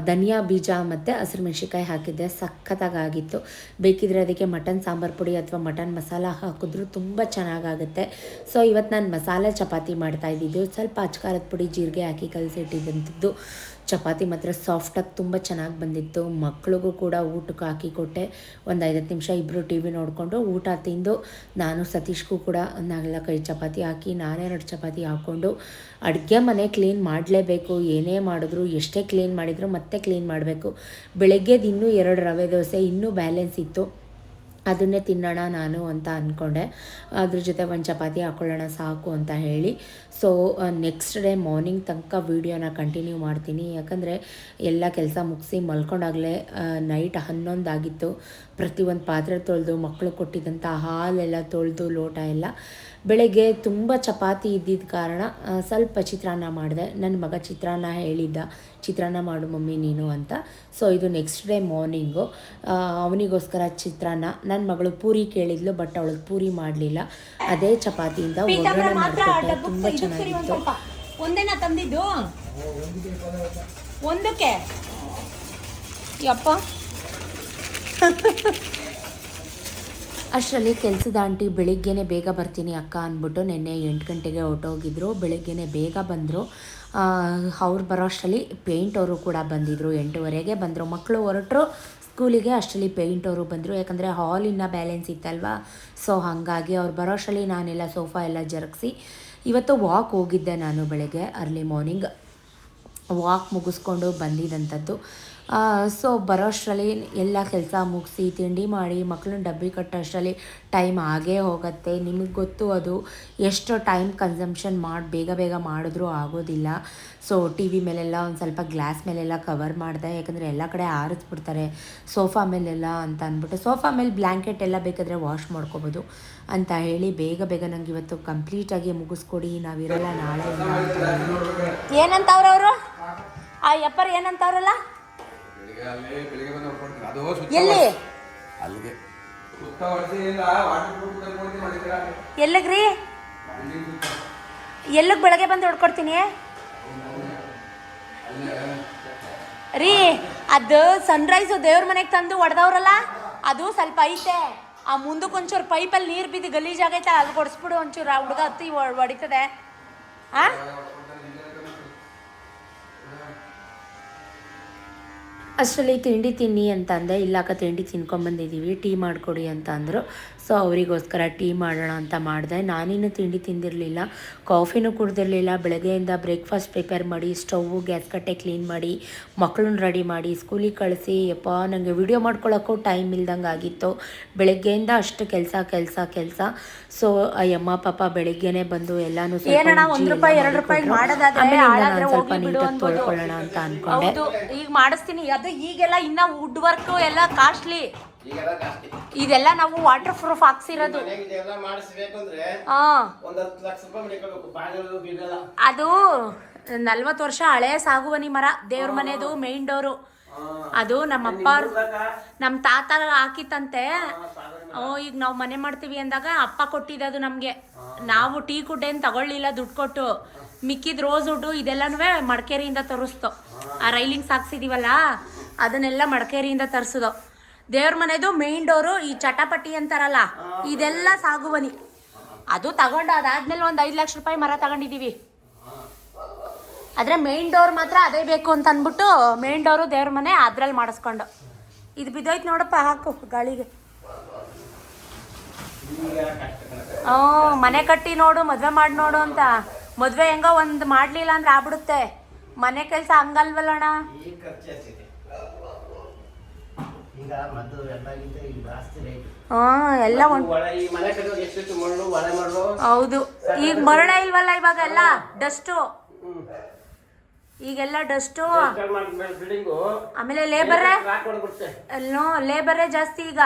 ಧನಿಯಾ ಬೀಜ ಮತ್ತು ಹಸಿರು ಮೆಣಸಿಕಾಯಿ ಹಾಕಿದ್ದೆ. ಸಖತ್ತಾಗಿತ್ತು ಬೇಕಿದ್ರೆ ಅದಕ್ಕೆ ಮಟನ್ ಸಾಂಬಾರು ಪುಡಿ ಅಥವಾ ಮಟನ್ ಮಸಾಲ ಹಾಕಿದ್ರು ತುಂಬ ಚೆನ್ನಾಗಾಗುತ್ತೆ. ಸೊ, ಇವತ್ತು ನಾನು ಮಸಾಲೆ ಚಪಾತಿ ಮಾಡ್ತಾ ಸ್ವಲ್ಪ ಅಚ್ಕಾರದ ಪುಡಿ ಜೀರಿಗೆ ಹಾಕಿ ಕಲಸಿಟ್ಟಿದ್ದಂಥದ್ದು. ಚಪಾತಿ ಮಾತ್ರ ಸಾಫ್ಟಾಗಿ ತುಂಬ ಚೆನ್ನಾಗಿ ಬಂದಿತ್ತು. ಮಕ್ಕಳಿಗೂ ಕೂಡ ಊಟಕ್ಕೆ ಹಾಕಿ ಕೊಟ್ಟೆ. ಒಂದು ಐದತ್ತು ನಿಮಿಷ ಇಬ್ಬರು ಟಿ ವಿ ನೋಡಿಕೊಂಡು ಊಟ ತಿಂದು ನಾನು ಸತೀಶ್ಗೂ ಕೂಡ ನಾಲ್ಕೈದು ಚಪಾತಿ ಹಾಕಿ, ನಾನೇ ಎರಡು ಚಪಾತಿ ಹಾಕ್ಕೊಂಡು ಅಡುಗೆ ಮನೆ ಕ್ಲೀನ್ ಮಾಡಲೇಬೇಕು. ಏನೇ ಮಾಡಿದ್ರು ಎಷ್ಟೇ ಕ್ಲೀನ್ ಮಾಡಿದ್ರು ಮತ್ತೆ ಕ್ಲೀನ್ ಮಾಡಬೇಕು. ಬೆಳಗ್ಗೆದು ಇನ್ನೂ ಎರಡು ರವೆ ದೋಸೆ, ಇನ್ನೂ ಬ್ಯಾಲೆನ್ಸ್ ಇತ್ತು. ಅದನ್ನೇ ತಿನ್ನೋಣ ನಾನು ಅಂತ ಅಂದ್ಕೊಂಡೆ ಅದ್ರ ಜೊತೆ ಒಂದು ಚಪಾತಿ ಹಾಕ್ಕೊಳ್ಳೋಣ ಸಾಕು ಅಂತ ಹೇಳಿ. ಸೊ ನೆಕ್ಸ್ಟ್ ಡೇ ಮಾರ್ನಿಂಗ್ ತನಕ ವೀಡಿಯೋನ ಕಂಟಿನ್ಯೂ ಮಾಡ್ತೀನಿ. ಯಾಕಂದರೆ ಎಲ್ಲ ಕೆಲಸ ಮುಗಿಸಿ ಮಲ್ಕೊಂಡಾಗಲೇ ನೈಟ್ ಹನ್ನೊಂದಾಗಿತ್ತು. ಪ್ರತಿಯೊಂದು ಪಾತ್ರೆ ತೊಳೆದು ಮಕ್ಕಳು ಕೊಟ್ಟಿದ್ದಂಥ ಹಾಲೆಲ್ಲ ತೊಳೆದು ಲೋಟ ಎಲ್ಲ. ಬೆಳಗ್ಗೆ ತುಂಬ ಚಪಾತಿ ಇದ್ದಿದ್ದ ಕಾರಣ ಸ್ವಲ್ಪ ಚಿತ್ರಾನ್ನ ಮಾಡಿದೆ. ನನ್ನ ಮಗ ಚಿತ್ರಾನ್ನ ಹೇಳಿದ್ದ. ಚಿತ್ರಾನ್ನ ಮಾಡು ಮಮ್ಮಿ ನೀನು ಅಂತ. ಸೊ ಇದು ನೆಕ್ಸ್ಟ್ ಡೇ ಮಾರ್ನಿಂಗು ಅವನಿಗೋಸ್ಕರ ಚಿತ್ರಾನ್ನ. ನನ್ನ ಮಗಳು ಪೂರಿ ಕೇಳಿದ್ಲು ಬಟ್ ಅವಳಿಗೆ ಪೂರಿ ಮಾಡಲಿಲ್ಲ. ಅದೇ ಚಪಾತಿಯಿಂದ ಒಗ್ಗರಣೆ ಮಾಡಿಕೊಟ್ಟೆ. ತುಂಬ ಚೆನ್ನಾಗಿತ್ತು. ಒಂದೇನಾ ತಂದಿದ್ದು? ಒಂದಕ್ಕೆ? ಯಪ್ಪ. ಅಷ್ಟರಲ್ಲಿ ಕೆಲಸದ ಆಂಟಿ ಬೆಳಿಗ್ಗೆನೇ ಬೇಗ ಬರ್ತೀನಿ ಅಕ್ಕ ಅಂದ್ಬಿಟ್ಟು ನಿನ್ನೆ ಎಂಟು ಗಂಟೆಗೆ ಹೊರಟೋಗಿದ್ರು. ಬೆಳಿಗ್ಗೆನೇ ಬೇಗ ಬಂದರು. ಅವ್ರು ಬರೋ ಅಷ್ಟರಲ್ಲಿ ಪೇಂಟ್ ಅವರು ಕೂಡ ಬಂದಿದ್ದರು ಎಂಟೂವರೆಗೆ ಬಂದರು. ಮಕ್ಕಳು ಹೊರಟರು. ಸ್ಕೂಲಿಗೆ ಅಷ್ಟರಲ್ಲಿ ಪೇಂಟ್ ಅವರು ಬಂದರು. ಯಾಕಂದರೆ ಇನ್ನ ಬ್ಯಾಲೆನ್ಸ್ ಇತ್ತಲ್ವಾ? ಸೊ, ಹಾಗಾಗಿ ಅವ್ರು ಬರೋ ಅಷ್ಟರಲ್ಲಿ ನಾನೆಲ್ಲ ಸೋಫಾ ಎಲ್ಲ ಜರುಗಿಸಿ ಇವತ್ತು ವಾಕ್ ಹೋಗಿದ್ದೆ ನಾನು ಬೆಳಗ್ಗೆ ಅರ್ಲಿ ಮಾರ್ನಿಂಗ್. ವಾಕ್ ಮುಗಿಸ್ಕೊಂಡು ಬಂದಿದ್ದಂಥದ್ದು. ಸೊ ಬರೋ ಅಷ್ಟರಲ್ಲಿ ಎಲ್ಲ ಕೆಲಸ ಮುಗಿಸಿ, ತಿಂಡಿ ಮಾಡಿ ಮಕ್ಕಳನ್ನ ಡಬ್ಬಿ ಕಟ್ಟೋ ಅಷ್ಟರಲ್ಲಿ ಟೈಮ್ ಆಗೇ ಹೋಗುತ್ತೆ. ನಿಮಗೆ ಗೊತ್ತು ಅದು, ಎಷ್ಟು ಟೈಮ್ ಕನ್ಸಂಪ್ಷನ್ ಮಾಡಿ, ಬೇಗ ಬೇಗ ಮಾಡಿದ್ರೂ ಆಗೋದಿಲ್ಲ. ಸೊ ಟಿ ವಿ ಮೇಲೆಲ್ಲ ಒಂದು ಸ್ವಲ್ಪ ಗ್ಲಾಸ್ ಮೇಲೆಲ್ಲ ಕವರ್ ಮಾಡಿದೆ, ಯಾಕಂದರೆ ಎಲ್ಲ ಕಡೆ ಆರಿಸ್ಬಿಡ್ತಾರೆ. ಸೋಫಾ ಮೇಲೆಲ್ಲ ಅಂತ ಅಂದ್ಬಿಟ್ಟು ಸೋಫಾ ಮೇಲೆ ಬ್ಲ್ಯಾಂಕೆಟ್ ಎಲ್ಲ ಬೇಕಾದರೆ ವಾಶ್ ಮಾಡ್ಕೋಬೋದು ಅಂತ ಹೇಳಿ, ಬೇಗ ಬೇಗ ನಂಗೆ ಇವತ್ತು ಕಂಪ್ಲೀಟಾಗಿ ಮುಗಿಸ್ಕೊಡಿ. ನಾವಿರಲ್ಲ ನಾಳೆ ಇಲ್ಲ ಅಂತ ಹೇಳಿ ಏನಂತವ್ರ ಅವರು ಆ ಯಪ್ಪರ್ ಏನಂತವ್ರಲ್ಲ? ಎಲ್ಲಿ? ಅಲ್ಲಿಗೆ. ಎಲ್ಲಿಗ್ರಿ? ಎಲ್ಲಿಗೆ ಬೆಳಗ್ಗೆ ಬಂದು ಹೊಡ್ಕೊಡ್ತೀನಿ? ರೀ ಅದು ಸನ್ರೈಸು ದೇವ್ರ ಮನೆಗೆ ತಂದು ಹೊಡೆದವ್ರಲ್ಲ ಅದು ಸ್ವಲ್ಪ ಐತೆ. ಆ ಮುಂದಕ್ಕೆ ಒಂಚೂರು ಪೈಪಲ್ಲಿ ನೀರು ಬಿದ್ದು ಗಲೀಜಾಗೈತೆ ಅಲ್ಲಿ ಕೊಡಿಸ್ಬಿಡು ಒಂಚೂರು ಆ ಹುಡುಗ ಹತ್ತಿ ಹೊ- ಹೊಡಿತದೆ ಆ? ಅಷ್ಟರಲ್ಲಿ ತಿಂಡಿ ತಿನ್ನಿ ಅಂತ ಅಂದೆ ಇಲ್ಲಕ್ಕ ತಿಂಡಿ ತಿನ್ಕೊಂಬಂದಿದ್ದೀವಿ ಟೀ ಮಾಡಿಕೊಡಿ ಅಂತ ಅಂದರು ಸೊ ಅವರಿಗೋಸ್ಕರ ಟೀ ಮಾಡೋಣ ಅಂತ ಮಾಡಿದೆ. ನಾನೇನು ತಿಂಡಿ ತಿಂದಿರಲಿಲ್ಲ. ಕಾಫಿನೂ ಕುಡ್ದಿರಲಿಲ್ಲ. ಬೆಳಗ್ಗೆಯಿಂದ ಬ್ರೇಕ್ಫಾಸ್ಟ್ ಪ್ರಿಪೇರ್ ಮಾಡಿ ಸ್ಟೌವು ಗ್ಯಾಸ್ ಕಟ್ಟೆ ಕ್ಲೀನ್ ಮಾಡಿ ಮಕ್ಕಳನ್ನ ರೆಡಿ ಮಾಡಿ ಸ್ಕೂಲಿಗೆ ಕಳಿಸಿ ಯಪ್ಪ ನನಗೆ ವಿಡಿಯೋ ಮಾಡ್ಕೊಳ್ಳೋಕ್ಕೂ ಟೈಮ್ ಇಲ್ದಂಗೆ ಆಗಿತ್ತು. ಬೆಳಗ್ಗೆಯಿಂದ ಅಷ್ಟು ಕೆಲಸ ಕೆಲಸ ಕೆಲಸ. ಸೊ ಅಯ್ಯಮ್ಮ ಪಾಪ ಬೆಳಗ್ಗೆನೆ ಬಂದು ಎಲ್ಲಾನು ಸ್ವಲ್ಪ ನೀಟಾಗಿ. ತೊಳ್ಕೊಳ್ಳೋಣ ಅಂತ ಅನ್ಕೊಂಡೆ. ಈಗ ಮಾಡಿಸ್ತೀನಿ. ಅದು ಈಗೆಲ್ಲ ಇನ್ನ ವುಡ್ ವರ್ಕ್ ಎಲ್ಲ ಕಾಸ್ಟ್ಲಿ ಇದೆಲ್ಲ ನಾವು ವಾಟರ್ ಪ್ರೂಫ್ ಹಾಕ್ಸಿರೋದು. ಅದು ನಲ್ವತ್ತು ವರ್ಷ ಹಳೆ ಸಾಗುವನಿ ಮರ ದೇವ್ರ ಮನೆದು ಮೇನ್ ಡೋರು ಅದು ನಮ್ಮ ನಮ್ಮಪ್ಪ ನಮ್ಮ ತಾತ ಹಾಕಿತ್ತಂತೆ. ಓ ಈಗ ನಾವು ಮನೆ ಮಾಡ್ತೀವಿ ಅಂದಾಗ ಅಪ್ಪ ಕೊಟ್ಟಿದ್ದ ಅದು ನಮಗೆ ನಾವು ಟೀ ಕುಡ್ಡೇನು ತಗೊಳ್ಳಿಲ್ಲ ದುಡ್ಡು ಕೊಟ್ಟು. ಮಿಕ್ಕಿದ ರೋಸ್ ವುಡ್ಡು ಇದೆಲ್ಲನೂ ಮಡಿಕೇರಿಯಿಂದ ತರಿಸ್ತು. ಆ ರೈಲಿಂಗ್ಸ್ ಹಾಕ್ಸಿದೀವಲ್ಲ ಅದನ್ನೆಲ್ಲ ಮಡಿಕೇರಿಯಿಂದ ತರಿಸೋದು. ದೇವ್ರ ಮನೆದು ಮೇನ್ ಡೋರು ಈ ಚಟಪಟ್ಟಿ ಅಂತಾರಲ್ಲ ಇದೆಲ್ಲ ಸಾಗುವನಿ. ಅದು ತಗೊಂಡು ಅದಾದ್ಮೇಲೆ ಒಂದು ಐದು ಲಕ್ಷ ರೂಪಾಯಿ ಮರ ತಗೊಂಡಿದ್ದೀವಿ ಆದರೆ ಮೇನ್ ಡೋರ್ ಮಾತ್ರ ಅದೇ ಬೇಕು ಅಂತ ಅಂದ್ಬಿಟ್ಟು ಮೇನ್ ಡೋರು ದೇವ್ರ ಮನೆ ಅದ್ರಲ್ಲಿ ಮಾಡಿಸ್ಕೊಂಡು. ಇದು ಬಿದ್ದೋಯ್ತು ನೋಡಪ್ಪ ಹಾಕು ಗಾಳಿಗೆ. ಹ್ಞೂ ಮನೆ ಕಟ್ಟಿ ನೋಡು ಮದುವೆ ಮಾಡಿ ನೋಡು ಅಂತ. ಮದುವೆ ಹೆಂಗೋ ಒಂದು ಮಾಡಲಿಲ್ಲ ಅಂದ್ರೆ ಆಗ್ಬಿಡುತ್ತೆ. ಮನೆ ಕೆಲಸ ಹಂಗಲ್ವಲ್ಲಣ್ಣ? ಈಗ ಈಗ ಜಾಸ್ತಿ ರೇಟ್ ಎಲ್ಲ ಒಂದು ಒಳ ಈ ಮನೆ ಕಟ್ಟೋದು ಎಷ್ಟೆಷ್ಟು ಮಣ್ಣು ಒಳ ಮಣ್ಣು ಹೌದು. ಈಗ ಮರಳ ಇಲ್ವಲ್ಲ ಇವಾಗ ಎಲ್ಲ? ಡಸ್ಟು. ಈಗೆಲ್ಲ ಡಸ್ಟು. ಬಿಲ್ಡಿಂಗು ಆಮೇಲೆ ಲೇಬರೇ ರಾಕ್ ಹೊಡ್ಬಿಡುತ್ತೆ ಲೇಬರೇ ಜಾಸ್ತಿ ಈಗ.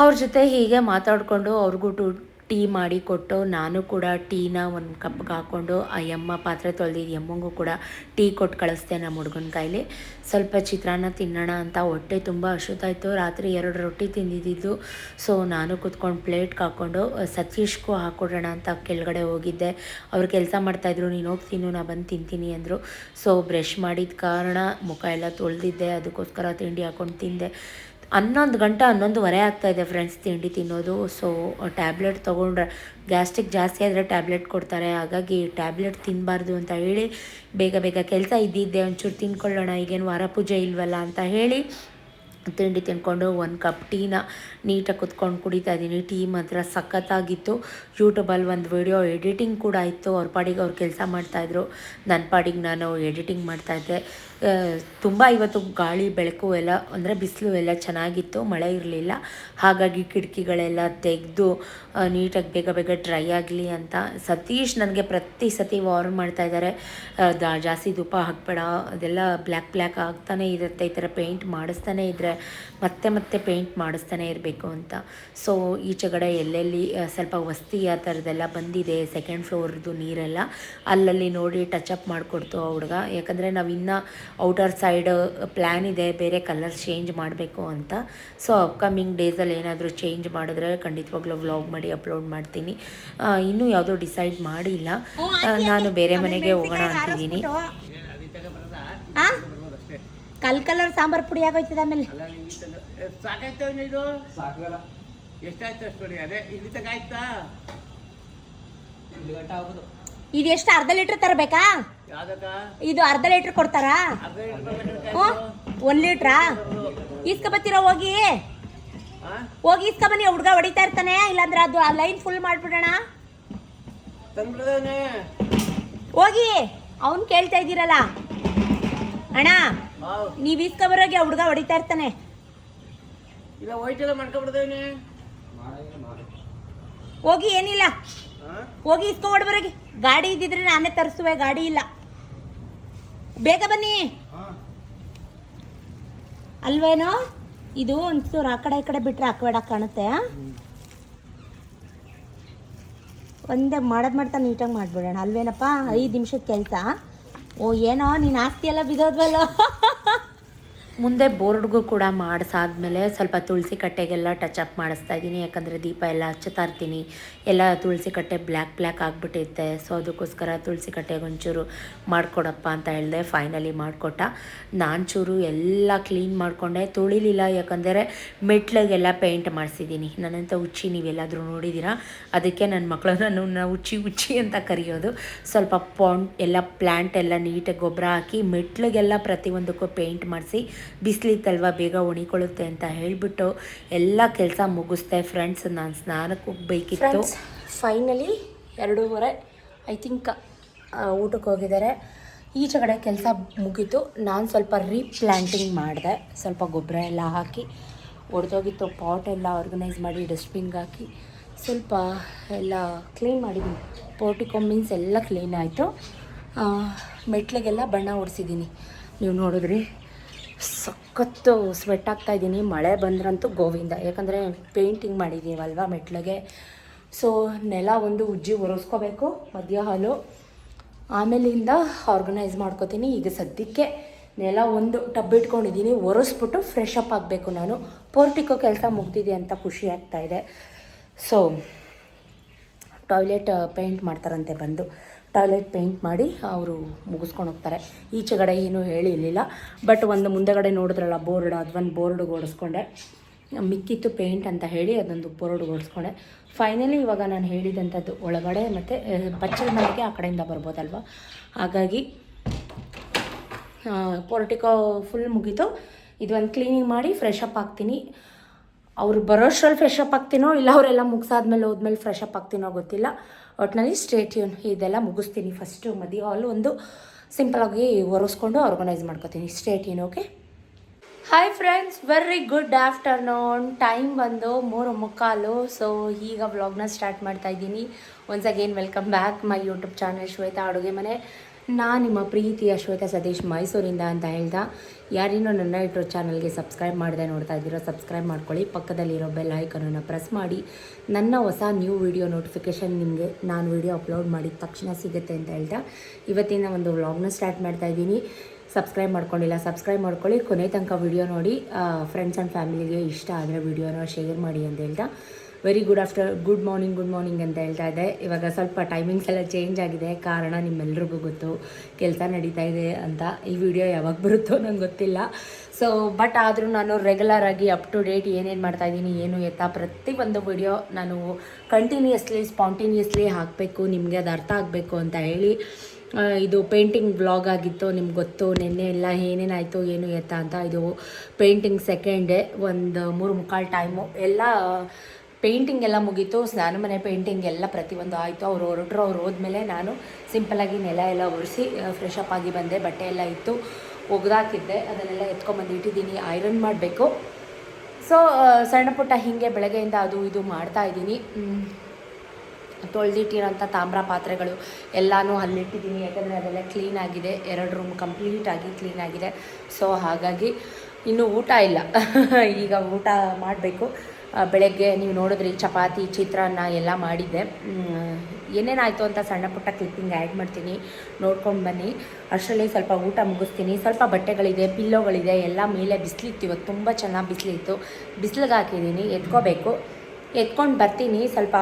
ಅವ್ರ ಜೊತೆ ಹೀಗೆ ಮಾತಾಡಿಕೊಂಡು ಅವ್ರಿಗೂ ಟು ಟೀ ಮಾಡಿ ಕೊಟ್ಟು ನಾನು ಕೂಡ ಟೀನ ಒಂದು ಕಪ್ಗೆ ಹಾಕ್ಕೊಂಡು ಆ ಯಮ್ಮ ಪಾತ್ರೆ ತೊಳೆದಿದ್ದು ಯಮ್ಮಂಗೂ ಕೂಡ ಟೀ ಕೊಟ್ಟು ಕಳಿಸ್ದೆ ನಮ್ಮ ಹುಡುಗನ ಕೈಲಿ. ಸ್ವಲ್ಪ ಚಿತ್ರಾನ್ನ ತಿನ್ನೋಣ ಅಂತ ಹೊಟ್ಟೆ ತುಂಬ ಹಸುತ್ತಾಯಿತು ರಾತ್ರಿ ಎರಡು ರೊಟ್ಟಿ ತಿಂದಿದ್ದು. ಸೊ ನಾನು ಕೂತ್ಕೊಂಡು ಪ್ಲೇಟ್ಗೆ ಹಾಕ್ಕೊಂಡು ಸತೀಶ್ಗೂ ಹಾಕ್ಕೊಡೋಣ ಅಂತ ಕೆಳಗಡೆ ಹೋಗಿದ್ದೆ. ಅವ್ರು ಕೆಲಸ ಮಾಡ್ತಾಯಿದ್ರು ನೀನು ತಿನ್ನು, ನಾ ಬಂದು ತಿಂತೀನಿ ಅಂದರು. ಸೊ ಬ್ರಷ್ ಮಾಡಿದ ಕಾರಣ ಮುಖ ಎಲ್ಲ ತೊಳೆದಿದ್ದೆ. ಅದಕ್ಕೋಸ್ಕರ ತಿಂಡಿ ಹಾಕ್ಕೊಂಡು ತಿಂದೆ. ಹನ್ನೊಂದು ಗಂಟೆ ಹನ್ನೊಂದುವರೆ ಆಗ್ತಾಯಿದೆ ಫ್ರೆಂಡ್ಸ್ ತಿಂಡಿ ತಿನ್ನೋದು. ಸೊ ಟ್ಯಾಬ್ಲೆಟ್ ತೊಗೊಂಡ್ರೆ ಗ್ಯಾಸ್ಟ್ರಿಕ್ ಜಾಸ್ತಿ ಆದರೆ ಟ್ಯಾಬ್ಲೆಟ್ ಕೊಡ್ತಾರೆ. ಹಾಗಾಗಿ ಟ್ಯಾಬ್ಲೆಟ್ ತಿನ್ನಬಾರ್ದು ಅಂತ ಹೇಳಿ, ಬೇಗ ಬೇಗ ಕೆಲಸ ಇದ್ದಿದ್ದೆ. ಒಂಚೂರು ತಿನ್ಕೊಳ್ಳೋಣ, ಈಗೇನು ವಾರ ಪೂಜೆ ಇಲ್ವಲ್ಲ ಅಂತ ಹೇಳಿ ತಿಂಡಿ ತಿನ್ಕೊಂಡು ಒಂದು ಕಪ್ ಟೀನ ನೀಟಾಗಿ ಕುತ್ಕೊಂಡು ಕುಡಿತಾ ಇದ್ದೀನಿ. ಟೀ ಮಾತ್ರ ಸಖತ್ತಾಗಿತ್ತು. ಯೂಟ್ಯೂಬಲ್ಲಿ ಒಂದು ವಿಡಿಯೋ ಎಡಿಟಿಂಗ್ ಕೂಡ ಇತ್ತು. ಅವ್ರ ಪಾಡಿಗೆ ಅವ್ರು ಕೆಲಸ ಮಾಡ್ತಾಯಿದ್ರು ನನ್ನ ಪಾಡಿಗೆ ನಾನು ಎಡಿಟಿಂಗ್ ಮಾಡ್ತಾಯಿದ್ದೆ ತುಂಬ ಇವತ್ತು ಗಾಳಿ, ಬೆಳಕು ಎಲ್ಲ, ಅಂದರೆ ಬಿಸಿಲು ಎಲ್ಲ ಚೆನ್ನಾಗಿತ್ತು, ಮಳೆ ಇರಲಿಲ್ಲ. ಹಾಗಾಗಿ ಕಿಟಕಿಗಳೆಲ್ಲ ತೆಗೆದು ನೀಟಾಗಿ ಬೇಗ ಬೇಗ ಡ್ರೈ ಆಗಲಿ ಅಂತ ಸತೀಶ್ ನನಗೆ ಪ್ರತಿ ಸತಿ ವಾರ್ನ್ ಮಾಡ್ತಾ ಇದ್ದಾರೆ ಜಾಸ್ತಿ ಧೂಪ ಹಾಕ್ಬೇಡ, ಅದೆಲ್ಲ ಬ್ಲ್ಯಾಕ್ ಬ್ಲ್ಯಾಕ್ ಆಗ್ತಾನೆ ಇರುತ್ತೆ, ಈ ಥರ ಪೇಂಟ್ ಮಾಡಿಸ್ತಾನೆ ಇದ್ದರೆ ಮತ್ತೆ ಮತ್ತೆ ಪೇಂಟ್ ಮಾಡಿಸ್ತಾನೆ ಇರಬೇಕು ಅಂತ. ಸೊ ಈಚೆಗಡೆ ಎಲ್ಲೆಲ್ಲಿ ಸ್ವಲ್ಪ ವಸ್ತಿ ಆ ಥರದ್ದೆಲ್ಲ ಬಂದಿದೆ ಸೆಕೆಂಡ್ ಫ್ಲೋರ್ದು ನೀರೆಲ್ಲ, ಅಲ್ಲಲ್ಲಿ ನೋಡಿ ಟಚ್ ಅಪ್ ಮಾಡಿಕೊಡ್ತು ಆ ಹುಡುಗ. ಯಾಕಂದರೆ ನಾವು ಇನ್ನೂ ಔಟರ್ ಸೈಡ್ ಪ್ಲ್ಯಾನ್ ಇದೆ ಬೇರೆ ಕಲರ್ಸ್ ಚೇಂಜ್ ಮಾಡಬೇಕು ಅಂತ. ಸೊ ಅಪ್ಕಮಿಂಗ್ ಡೇಸಲ್ಲಿ ಏನಾದರೂ ಚೇಂಜ್ ಮಾಡಿದ್ರೆ ಖಂಡಿತವಾಗ್ಲೂ ವ್ಲಾಗ್ ಮಾಡಿ ಅಪ್ಲೋಡ್ ಮಾಡ್ತೀನಿ. ಇನ್ನೂ ಯಾವುದೋ ಡಿಸೈಡ್ ಮಾಡಿಲ್ಲ. ನಾನು ಬೇರೆ ಮನೆಗೆ ಹೋಗೋಣ ಅಂತಿದ್ದೀನಿ. ಆ? ಕಲ್ ಕಲರ್ ಸಾಂಬಾರ್ ಪುಡಿ ಆಗೋಯ್ತದ ಆಮೇಲೆ. ಇದು ಎಷ್ಟು ಅರ್ಧ ಲೀಟರ್ ತರಬೇಕಾ? ಇದು ಅರ್ಧ ಲೀಟ್ರ್ ಕೊಡ್ತಾರಾ. ಹ್ಞೂ ಒಂದ್ ಲೀಟ್ರಾ? ಈಸ್ಕ ಬತ್ತೀರಾ ಹೋಗಿ? ಹೋಗಿ ಈಸ್ಕ ಬನ್ನಿ ಹುಡ್ಗ ಹೊಡಿತಾ ಇರ್ತಾನೆ ಇಲ್ಲಾಂದ್ರೆ ಅದು ಆ ಲೈನ್ ಫುಲ್ ಮಾಡ್ಬಿಡೋಣ. ಹೋಗಿ ಅವನ್ ಕೇಳ್ತಾ ಇದ್ದೀರಲ್ಲ. ಅಣ್ಣ ನೀವು ನೀವ್ ಈಸ್ಕ ಬರೋಗಿ ಆ ಹುಡ್ಗ ಹೊಡಿತಾ ಇರ್ತಾನೆ. ಹೋಗಿ ಏನಿಲ್ಲ. ಹೋಗಿ ಇಸ್ಕೊಂಡ್ಬರೋಗಿ ಗಾಡಿ ಇದ್ದಿದ್ರೆ ನಾನೇ ತರಿಸುವೆ ಗಾಡಿ ಇಲ್ಲ. ಬೇಗ ಬನ್ನಿ. ಅಲ್ವೇನೋ? ಇದು ಒಂಚೂರು ಆ ಕಡೆ ಈ ಕಡೆ ಬಿಟ್ರೆ ಹಾಕಬೇಡ ಕಾಣುತ್ತೆ. ಒಂದೇ ಮಾಡೋದ್ ಮಾಡ್ತಾ ನೀಟಾಗಿ ಮಾಡ್ಬಿಡೋಣ. ಅಲ್ವೇನಪ್ಪ? ಐದು ನಿಮಿಷದ ಕೆಲಸ. ಓ ಏನೋ ನೀನು ಆಸ್ತಿ ಎಲ್ಲ ಬಿದ್ದೋದ್ವಲ್ಲ? ಮುಂದೆ ಬೋರ್ಡ್ಗೂ ಕೂಡ ಮಾಡಿಸಾದ್ಮೇಲೆ ಸ್ವಲ್ಪ ತುಳಸಿ ಕಟ್ಟೆಗೆಲ್ಲ ಟಚ್ ಅಪ್ ಮಾಡಿಸ್ತಾ ಇದ್ದೀನಿ ಯಾಕಂದರೆ ದೀಪ ಎಲ್ಲ ಹಚ್ಚುತ್ತಾ ಇರ್ತೀನಿ. ಎಲ್ಲ ತುಳಸಿ ಕಟ್ಟೆ ಬ್ಲ್ಯಾಕ್ ಬ್ಲ್ಯಾಕ್ ಆಗಿಬಿಟ್ಟಿತ್ತೆ. ಸೊ, ಅದಕ್ಕೋಸ್ಕರ ತುಳಸಿ ಕಟ್ಟೆಗೆ ಒಂಚೂರು ಮಾಡಿಕೊಡಪ್ಪ ಅಂತ ಹೇಳಿದೆ. ಫೈನಲಿ ಮಾಡಿಕೊಟ್ಟ. ನಾನು ಚೂರು ಎಲ್ಲ ಕ್ಲೀನ್ ಮಾಡಿಕೊಂಡೆ. ತುಳಿಲಿಲ್ಲ. ಯಾಕಂದರೆ ಮೆಟ್ಲಿಗೆಲ್ಲ ಪೇಂಟ್ ಮಾಡಿಸಿದ್ದೀನಿ ನನ್ನಂತ ಉಚ್ಚಿ ನೀವೆಲ್ಲಾದರೂ ನೋಡಿದ್ದೀರಾ? ಅದಕ್ಕೆ ನನ್ನ ಮಕ್ಕಳು ನಾನು ಉಚ್ಚಿ ಉಚ್ಚಿ ಅಂತ ಕರೆಯೋದು. ಸ್ವಲ್ಪ ಪಾಂಡ್ ಎಲ್ಲ ಪ್ಲ್ಯಾಂಟ್ ಎಲ್ಲ ನೀಟಾಗಿ ಗೊಬ್ಬರ ಹಾಕಿ ಮೆಟ್ಲಿಗೆಲ್ಲ ಪ್ರತಿಯೊಂದಕ್ಕೂ ಪೇಂಟ್ ಮಾಡಿಸಿ ಬಿಸಿಲಿತ್ತಲ್ವ, ಬೇಗ ಒಣಿಕೊಳ್ಳುತ್ತೆ ಅಂತ ಹೇಳಿಬಿಟ್ಟು ಎಲ್ಲ ಕೆಲಸ ಮುಗಿಸ್ದೆ. ಫ್ರೆಂಡ್ಸ್ ನಾನು ಸ್ನಾನಕ್ಕೆ ಹೋಗ್ಬೇಕಿತ್ತು. ಫೈನಲಿ ಎರಡೂವರೆ ಐ ಥಿಂಕ್ ಊಟಕ್ಕೆ ಹೋಗಿದ್ದಾರೆ. ಈಚೆ ಕಡೆ ಕೆಲಸ ಮುಗೀತು. ನಾನು ಸ್ವಲ್ಪ ರೀಪ್ಲ್ಯಾಂಟಿಂಗ್ ಮಾಡಿದೆ. ಸ್ವಲ್ಪ ಗೊಬ್ಬರ ಎಲ್ಲ ಹಾಕಿ, ಒಡೆದೋಗಿತ್ತು. ಪಾಟ್ ಎಲ್ಲ ಆರ್ಗನೈಸ್ ಮಾಡಿ ಡಸ್ಟ್ಬಿನ್ಗೆ ಹಾಕಿ, ಸ್ವಲ್ಪ ಎಲ್ಲ ಕ್ಲೀನ್ ಮಾಡಿದ್ದೀನಿ ಪೋರ್ಟಿಕೋ ಮೀನ್ಸ್ ಎಲ್ಲ ಕ್ಲೀನ್ ಆಯಿತು. ಮೆಟ್ಲಿಗೆಲ್ಲ ಬಣ್ಣ ಓಡಿಸಿದ್ದೀನಿ ನೀವು ನೋಡಿದ್ರಿ. ಸಖತ್ತು ಸ್ವೆಟ್ ಆಗ್ತಾ ಇದ್ದೀನಿ. ಮಳೆ ಬಂದ್ರಂತೂ ಗೋವಿಂದ. ಯಾಕಂದರೆ ಪೇಂಟಿಂಗ್ ಮಾಡಿದ್ದೀವಲ್ವ ಮೆಟ್ಲಿಗೆ. ಸೊ ನೆಲ ಒಂದು ಉಜ್ಜಿ ಒರೆಸ್ಕೋಬೇಕು ಮಧ್ಯ ಹಾಲು ಆಮೇಲಿಂದ ಆರ್ಗನೈಸ್ ಮಾಡ್ಕೋತೀನಿ. ಈಗ ಸದ್ಯಕ್ಕೆ ನೆಲ ಒಂದು ಟಬ್ ಇಟ್ಕೊಂಡಿದ್ದೀನಿ. ಒರೆಸ್ಬಿಟ್ಟು ಫ್ರೆಶ್ ಅಪ್ ಆಗಬೇಕು ನಾನು. ಪೋರ್ಟಿಕೋ ಕೆಲಸ ಮುಗ್ದಿದೆ ಅಂತ ಖುಷಿ ಆಗ್ತಾಯಿದೆ ಸೊ ಟಾಯ್ಲೆಟ್ ಪೇಂಟ್ ಮಾಡ್ತಾರಂತೆ ಬಂದು. ಟಾಯ್ಲೆಟ್ ಪೇಂಟ್ ಮಾಡಿ ಅವರು ಮುಗಿಸ್ಕೊಂಡು ಹೋಗ್ತಾರೆ. ಈಚೆಗಡೆ ಏನೂ ಹೇಳಿರಲಿಲ್ಲ ಬಟ್ ಒಂದು ಮುಂದೆಗಡೆ ನೋಡಿದ್ರಲ್ಲ ಬೋರ್ಡ್ ಅದೊಂದು ಬೋರ್ಡ್ ಓಡಿಸ್ಕೊಂಡೆ. ಮಿಕ್ಕಿತ್ತು ಪೇಂಟ್ ಅಂತ ಹೇಳಿ ಅದೊಂದು ಬೋರ್ಡ್ ಓಡಿಸ್ಕೊಂಡೆ. ಫೈನಲಿ ಇವಾಗ ನಾನು ಹೇಳಿದಂಥದ್ದು ಒಳಗಡೆ ಮತ್ತು ಬಚ್ಚಲ ಮನೆಗೆ ಆ ಕಡೆಯಿಂದ ಬರ್ಬೋದಲ್ವ? ಹಾಗಾಗಿ ಪೊರ್ಟಿಕೋ ಫುಲ್ ಮುಗೀತು. ಇದೊಂದು ಕ್ಲೀನಿಂಗ್ ಮಾಡಿ ಫ್ರೆಶ್ ಅಪ್ ಆಗ್ತೀನಿ. ಅವ್ರು ಬರೋಷ್ಟ್ರಲ್ಲಿ ಫ್ರೆಶ್ ಅಪ್ ಆಗ್ತೀನೋ ಇಲ್ಲ ಅವರೆಲ್ಲ ಮುಗಿಸಾದ್ಮೇಲೆ ಹೋದ್ಮೇಲೆ ಫ್ರೆಶ್ ಅಪ್ ಆಗ್ತೀನೋ ಗೊತ್ತಿಲ್ಲ. ಒಟ್ಟಿನಲ್ಲಿ ಸ್ಟೇಟ್ಯೂನ್ ಇದೆಲ್ಲ ಮುಗಿಸ್ತೀನಿ ಫಸ್ಟು ಮದಿ ಹಾಲ್ ಒಂದು ಸಿಂಪಲಾಗಿ ಒರೆಸ್ಕೊಂಡು ಆರ್ಗನೈಸ್ ಮಾಡ್ಕೋತೀನಿ. Stay tuned okay hi friends very good afternoon time ಬಂದು ಮೂರು ಮುಕ್ಕಾಲು. ಸೊ ಈಗ ವ್ಲಾಗ್ನ ಸ್ಟಾರ್ಟ್ ಮಾಡ್ತಾ ಇದ್ದೀನಿ. Once again welcome back my YouTube channel Shweta ಅಡುಗೆ ಮನೆ. ನಾನು ನಿಮ್ಮ ಪ್ರೀತಿಯ ಶ್ವೇತಾ ಸತೀಶ್ ಮೈಸೂರಿಂದ ಅಂತ ಹೇಳ್ದ. ಯಾರಿನೋ ನನ್ನ ಯೂಟ್ಯೂಬ್ ಚಾನಲ್ಗೆ ಸಬ್ಸ್ಕ್ರೈಬ್ ಮಾಡದೆ ನೋಡ್ತಾ ಇದ್ದೀರೋ, ಸಬ್ಸ್ಕ್ರೈಬ್ ಮಾಡ್ಕೊಳ್ಳಿ. ಪಕ್ಕದಲ್ಲಿರೋ ಬೆಲ್ ಐಕನನ್ನು ಪ್ರೆಸ್ ಮಾಡಿ. ನನ್ನ ಹೊಸ ನ್ಯೂ ವಿಡಿಯೋ ನೋಟಿಫಿಕೇಷನ್ ನಿಮಗೆ ನಾನು ವಿಡಿಯೋ ಅಪ್ಲೋಡ್ ಮಾಡಿದ ತಕ್ಷಣ ಸಿಗುತ್ತೆ ಅಂತ ಹೇಳ್ತಾ ಇವತ್ತಿನ ಒಂದು ವ್ಲಾಗ್ನ ಸ್ಟಾರ್ಟ್ ಮಾಡ್ತಾ ಇದ್ದೀನಿ. ಸಬ್ಸ್ಕ್ರೈಬ್ ಮಾಡ್ಕೊಂಡಿಲ್ಲ, ಸಬ್ಸ್ಕ್ರೈಬ್ ಮಾಡ್ಕೊಳ್ಳಿ. ಕೊನೆ ತನಕ ವಿಡಿಯೋ ನೋಡಿ. ಫ್ರೆಂಡ್ಸ್ ಆ್ಯಂಡ್ ಫ್ಯಾಮಿಲಿಗೆ ಇಷ್ಟ ಆದರೆ ವಿಡಿಯೋನ ಶೇರ್ ಮಾಡಿ ಅಂತ ಹೇಳ್ತಾ very good after good morning good morning ಅಂತ ಹೇಳ್ತಾ ಇದ್ದೆ ಇವಾಗ ಸ್ವಲ್ಪ ಟೈಮಿಂಗ್ಸ್ ಎಲ್ಲ ಚೇಂಜ್ ಆಗಿದೆ. ಕಾರಣ ನಿಮ್ಮೆಲ್ರಿಗೂ ಗೊತ್ತು. ಕೆಲಸ ನಡೀತಾ ಇದೆ ಅಂತ. ಈ ವಿಡಿಯೋ ಯಾವಾಗ ಬರುತ್ತೋ ನಂಗೆ ಗೊತ್ತಿಲ್ಲ. ಸೊ ಬಟ್ ಆದರೂ ನಾನು ರೆಗ್ಯುಲರ್ ಆಗಿ ಅಪ್ ಟು ಡೇಟ್ ಏನೇನು ಮಾಡ್ತಾ ಇದ್ದೀನಿ ಏನು ಎತ್ತಾ ಒಂದು ವಿಡಿಯೋ ನಾನು ಕಂಟಿನ್ಯೂಸ್ಲಿ ಸ್ಪಾಂಟೇನಿಯಸ್ಲಿ ಹಾಕಬೇಕು. ನಿಮಗೆ ಅದು ಅರ್ಥ ಆಗಬೇಕು ಅಂತ ಹೇಳಿ ಇದು ಪೇಂಟಿಂಗ್ ಬ್ಲಾಗ್ ಆಗಿತ್ತು. ನಿಮ್ಗೆ ಗೊತ್ತು, ನಿನ್ನೆ ಎಲ್ಲ ಏನೇನಾಯಿತು, ಏನು ಎತ್ತ ಅಂತ. ಇದು ಪೇಂಟಿಂಗ್ ಸೆಕೆಂಡ್ ಒಂದು ಮೂರು ಮುಕ್ಕಾಲು ಟೈಮು ಎಲ್ಲ ಪೇಂಟಿಂಗ್ ಎಲ್ಲ ಮುಗೀತು, ಸ್ನಾನ ಮನೆ ಪೇಂಟಿಂಗ್ ಎಲ್ಲ ಪ್ರತಿಯೊಂದು ಆಯಿತು. ಅವ್ರು ಹೊರಟ್ರು, ಅವ್ರು ಹೋದ್ಮೇಲೆ ನಾನು ಸಿಂಪಲಾಗಿ ನೆಲ ಎಲ್ಲ ಒರೆಸಿ ಫ್ರೆಶ್ ಅಪ್ ಆಗಿ ಬಂದೆ. ಬಟ್ಟೆ ಎಲ್ಲ ಇತ್ತು, ಒಗ್ದಾಕಿದ್ದೆ. ಅದನ್ನೆಲ್ಲ ಎತ್ಕೊಂಬಂದು ಇಟ್ಟಿದ್ದೀನಿ. ಐರನ್ ಮಾಡಬೇಕು. ಸೊ ಸಣ್ಣ ಪುಟ್ಟ ಹೀಗೆ ಬೆಳಗ್ಗೆಯಿಂದ ಅದು ಇದು ಮಾಡ್ತಾ ಇದ್ದೀನಿ. ತೊಳೆದಿಟ್ಟಿರೋಂಥ ತಾಮ್ರ ಪಾತ್ರೆಗಳು ಎಲ್ಲನೂ ಅಲ್ಲಿಟ್ಟಿದ್ದೀನಿ. ಯಾಕಂದರೆ ಅದೆಲ್ಲ ಕ್ಲೀನ್ ಆಗಿದೆ. ಎರಡು ರೂಮ್ ಕಂಪ್ಲೀಟಾಗಿ ಕ್ಲೀನ್ ಆಗಿದೆ. ಸೊ ಹಾಗಾಗಿ ಇನ್ನೂ ಊಟ ಇಲ್ಲ. ಈಗ ಊಟ ಮಾಡಬೇಕು. ಬೆಳಗ್ಗೆ ನೀವು ನೋಡಿದ್ರಿ, ಚಪಾತಿ, ಚಿತ್ರಾನ್ನ ಎಲ್ಲ ಮಾಡಿದ್ದೆ. ಏನೇನಾಯಿತು ಅಂತ ಸಣ್ಣ ಪುಟ್ಟ ಕ್ಲಿಪ್ಪಿಂಗ್ ಆ್ಯಡ್ ಮಾಡ್ತೀನಿ. ನೋಡ್ಕೊಂಡು ಬನ್ನಿ. ಅಷ್ಟರಲ್ಲಿ ಸ್ವಲ್ಪ ಊಟ ಮುಗಿಸ್ತೀನಿ. ಸ್ವಲ್ಪ ಬಟ್ಟೆಗಳಿದೆ ಪಿಲ್ಲೋಗಳಿದೆ ಎಲ್ಲ ಮೇಲೆ ಬಿಸಿಲಿತ್ತು ಇವತ್ತು ತುಂಬ ಚೆನ್ನಾಗಿ ಬಿಸಿಲಿತ್ತು. ಬಿಸಿಲಿಗೆ ಹಾಕಿದ್ದೀನಿ. ಎತ್ಕೋಬೇಕು. ಎತ್ಕೊಂಡು ಬರ್ತೀನಿ. ಸ್ವಲ್ಪ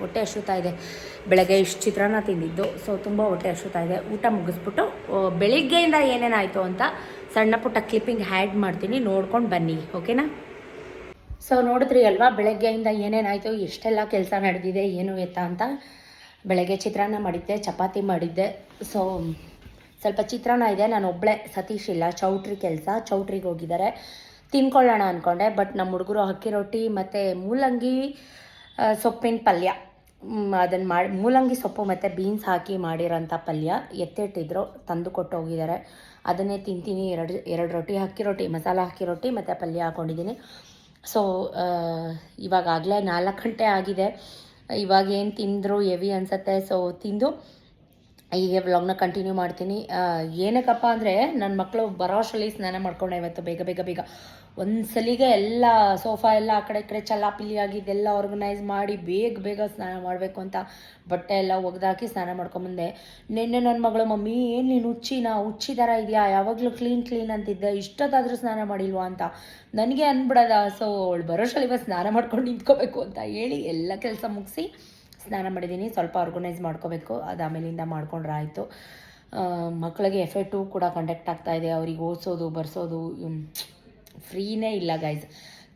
ಹೊಟ್ಟೆ ಹಸುತ್ತಾ ಇದೆ. ಬೆಳಗ್ಗೆ ಇಷ್ಟು ಚಿತ್ರಾನ್ನ ತಿಂದಿದ್ದು, ಸೊ ತುಂಬ ಹೊಟ್ಟೆ ಹಸುತ್ತಾ ಇದೆ. ಊಟ ಮುಗಿಸ್ಬಿಟ್ಟು ಬೆಳಿಗ್ಗೆಯಿಂದ ಏನೇನಾಯಿತು ಅಂತ ಸಣ್ಣ ಪುಟ್ಟ ಕ್ಲಿಪ್ಪಿಂಗ್ ಹ್ಯಾಡ್ ಮಾಡ್ತೀನಿ. ನೋಡ್ಕೊಂಡು ಬನ್ನಿ. ಓಕೆನಾ? ಸೊ ನೋಡಿದ್ರಿ ಅಲ್ವಾ, ಬೆಳಗ್ಗೆಯಿಂದ ಏನೇನಾಯಿತು ಎಷ್ಟೆಲ್ಲ ಕೆಲಸ ನಡೆದಿದೆ, ಏನು ಎತ್ತ ಅಂತ. ಬೆಳಗ್ಗೆ ಚಿತ್ರಾನ್ನ ಮಾಡಿದ್ದೆ, ಚಪಾತಿ ಮಾಡಿದ್ದೆ. ಸೊ ಸ್ವಲ್ಪ ಚಿತ್ರಾನ್ನ ಇದೆ, ನಾನು ಒಬ್ಬಳೆ ಸತೀಶ್ ಇಲ್ಲ, ಚೌಟ್ರಿ ಕೆಲಸ, ಚೌಟ್ರಿಗೆ ಹೋಗಿದ್ದಾರೆ. ತಿನ್ಕೊಳ್ಳೋಣ ಅಂದ್ಕೊಂಡೆ ಬಟ್ ನಮ್ಮ ಹುಡುಗರು ಅಕ್ಕಿ ರೊಟ್ಟಿ ಮತ್ತು ಮೂಲಂಗಿ ಸೊಪ್ಪಿನ ಪಲ್ಯ. ಅದನ್ನು ಮಾಡಿ, ಮೂಲಂಗಿ ಸೊಪ್ಪು ಮತ್ತು ಬೀನ್ಸ್ ಹಾಕಿ ಮಾಡಿರೋಂಥ ಪಲ್ಯ ಎತ್ತಿಟ್ಟಿದ್ರು, ತಂದು ಕೊಟ್ಟು ಹೋಗಿದ್ದಾರೆ. ಅದನ್ನೇ ತಿಂತೀನಿ, ಎರಡು ಎರಡು ರೊಟ್ಟಿ, ಅಕ್ಕಿ ರೊಟ್ಟಿ, ಮಸಾಲ ಅಕ್ಕಿ ರೊಟ್ಟಿ ಮತ್ತು ಪಲ್ಯ ಹಾಕ್ಕೊಂಡಿದ್ದೀನಿ ಸೊ ಇವಾಗಲೇ ನಾಲ್ಕು ಗಂಟೆ ಆಗಿದೆ. ಇವಾಗ ಏನು ತಿಂದರು, ಹೆವಿ ಅನಿಸತ್ತೆ. ಸೊ ತಿಂದು ಈಗ ವ್ಲಾಗ್ನ ಕಂಟಿನ್ಯೂ ಮಾಡ್ತೀನಿ. ಏನಕ್ಕಪ್ಪ ಅಂದರೆ ನನ್ನ ಮಕ್ಕಳು ಬರೋ ಅಷ್ಟರಲ್ಲಿ ಸ್ನಾನ ಮಾಡ್ಕೊಂಡೆ ಇವತ್ತು. ಬೇಗ ಬೇಗ ಬೇಗ. ಒಂದು ಸಲಿಗೆ ಎಲ್ಲ ಸೋಫಾ ಎಲ್ಲ ಆ ಕಡೆ ಈ ಕಡೆ ಚಲ್ಲಾಪಿಲ್ಲಿ ಆಗಿದ್ದೆಲ್ಲ ಆರ್ಗನೈಸ್ ಮಾಡಿ ಬೇಗ ಬೇಗ ಸ್ನಾನ ಮಾಡಬೇಕು ಅಂತ ಬಟ್ಟೆ ಎಲ್ಲ ಒಗೆದಾಕಿ ಸ್ನಾನ ಮಾಡ್ಕೊಂಬಂದೆ. ನಿನ್ನೆ ನನ್ನ ಮಗಳು, ಮಮ್ಮಿ, ಏನು ನೀನು ಹುಚ್ಚಿನ ಹುಚ್ಚಿ ಥರ ಇದೆಯಾ? ಯಾವಾಗಲೂ ಕ್ಲೀನ್ ಕ್ಲೀನ್ ಅಂತಿದ್ದೆ. ಇಷ್ಟೊತ್ತಾದರೂ ಸ್ನಾನ ಮಾಡಿಲ್ವಾ ಅಂತ. ನನಗೆ ಅನ್ಬಿಡದ, ಸೊ, ಅವಳು ಬರೋಷಲ್ಲಿ ಇವತ್ತು ಸ್ನಾನ ಮಾಡ್ಕೊಂಡು ನಿಂತ್ಕೋಬೇಕು ಅಂತ ಹೇಳಿ ಎಲ್ಲ ಕೆಲಸ ಮುಗಿಸಿ ಸ್ನಾನ ಮಾಡಿದ್ದೀನಿ ಸ್ವಲ್ಪ ಆರ್ಗನೈಸ್ ಮಾಡ್ಕೋಬೇಕು. ಅದು ಆಮೇಲಿಂದ ಮಾಡ್ಕೊಂಡ್ರೆ ಆಯಿತು. ಮಕ್ಕಳಿಗೆ ಎಫೆಕ್ಟು ಕೂಡ ಕಂಡಕ್ಟ್ ಆಗ್ತಾ ಇದೆ. ಅವ್ರಿಗೆ ಓದಿಸೋದು, ಬರ್ಸೋದು ಫ್ರೀನೇ ಇಲ್ಲ ಗೈಸ್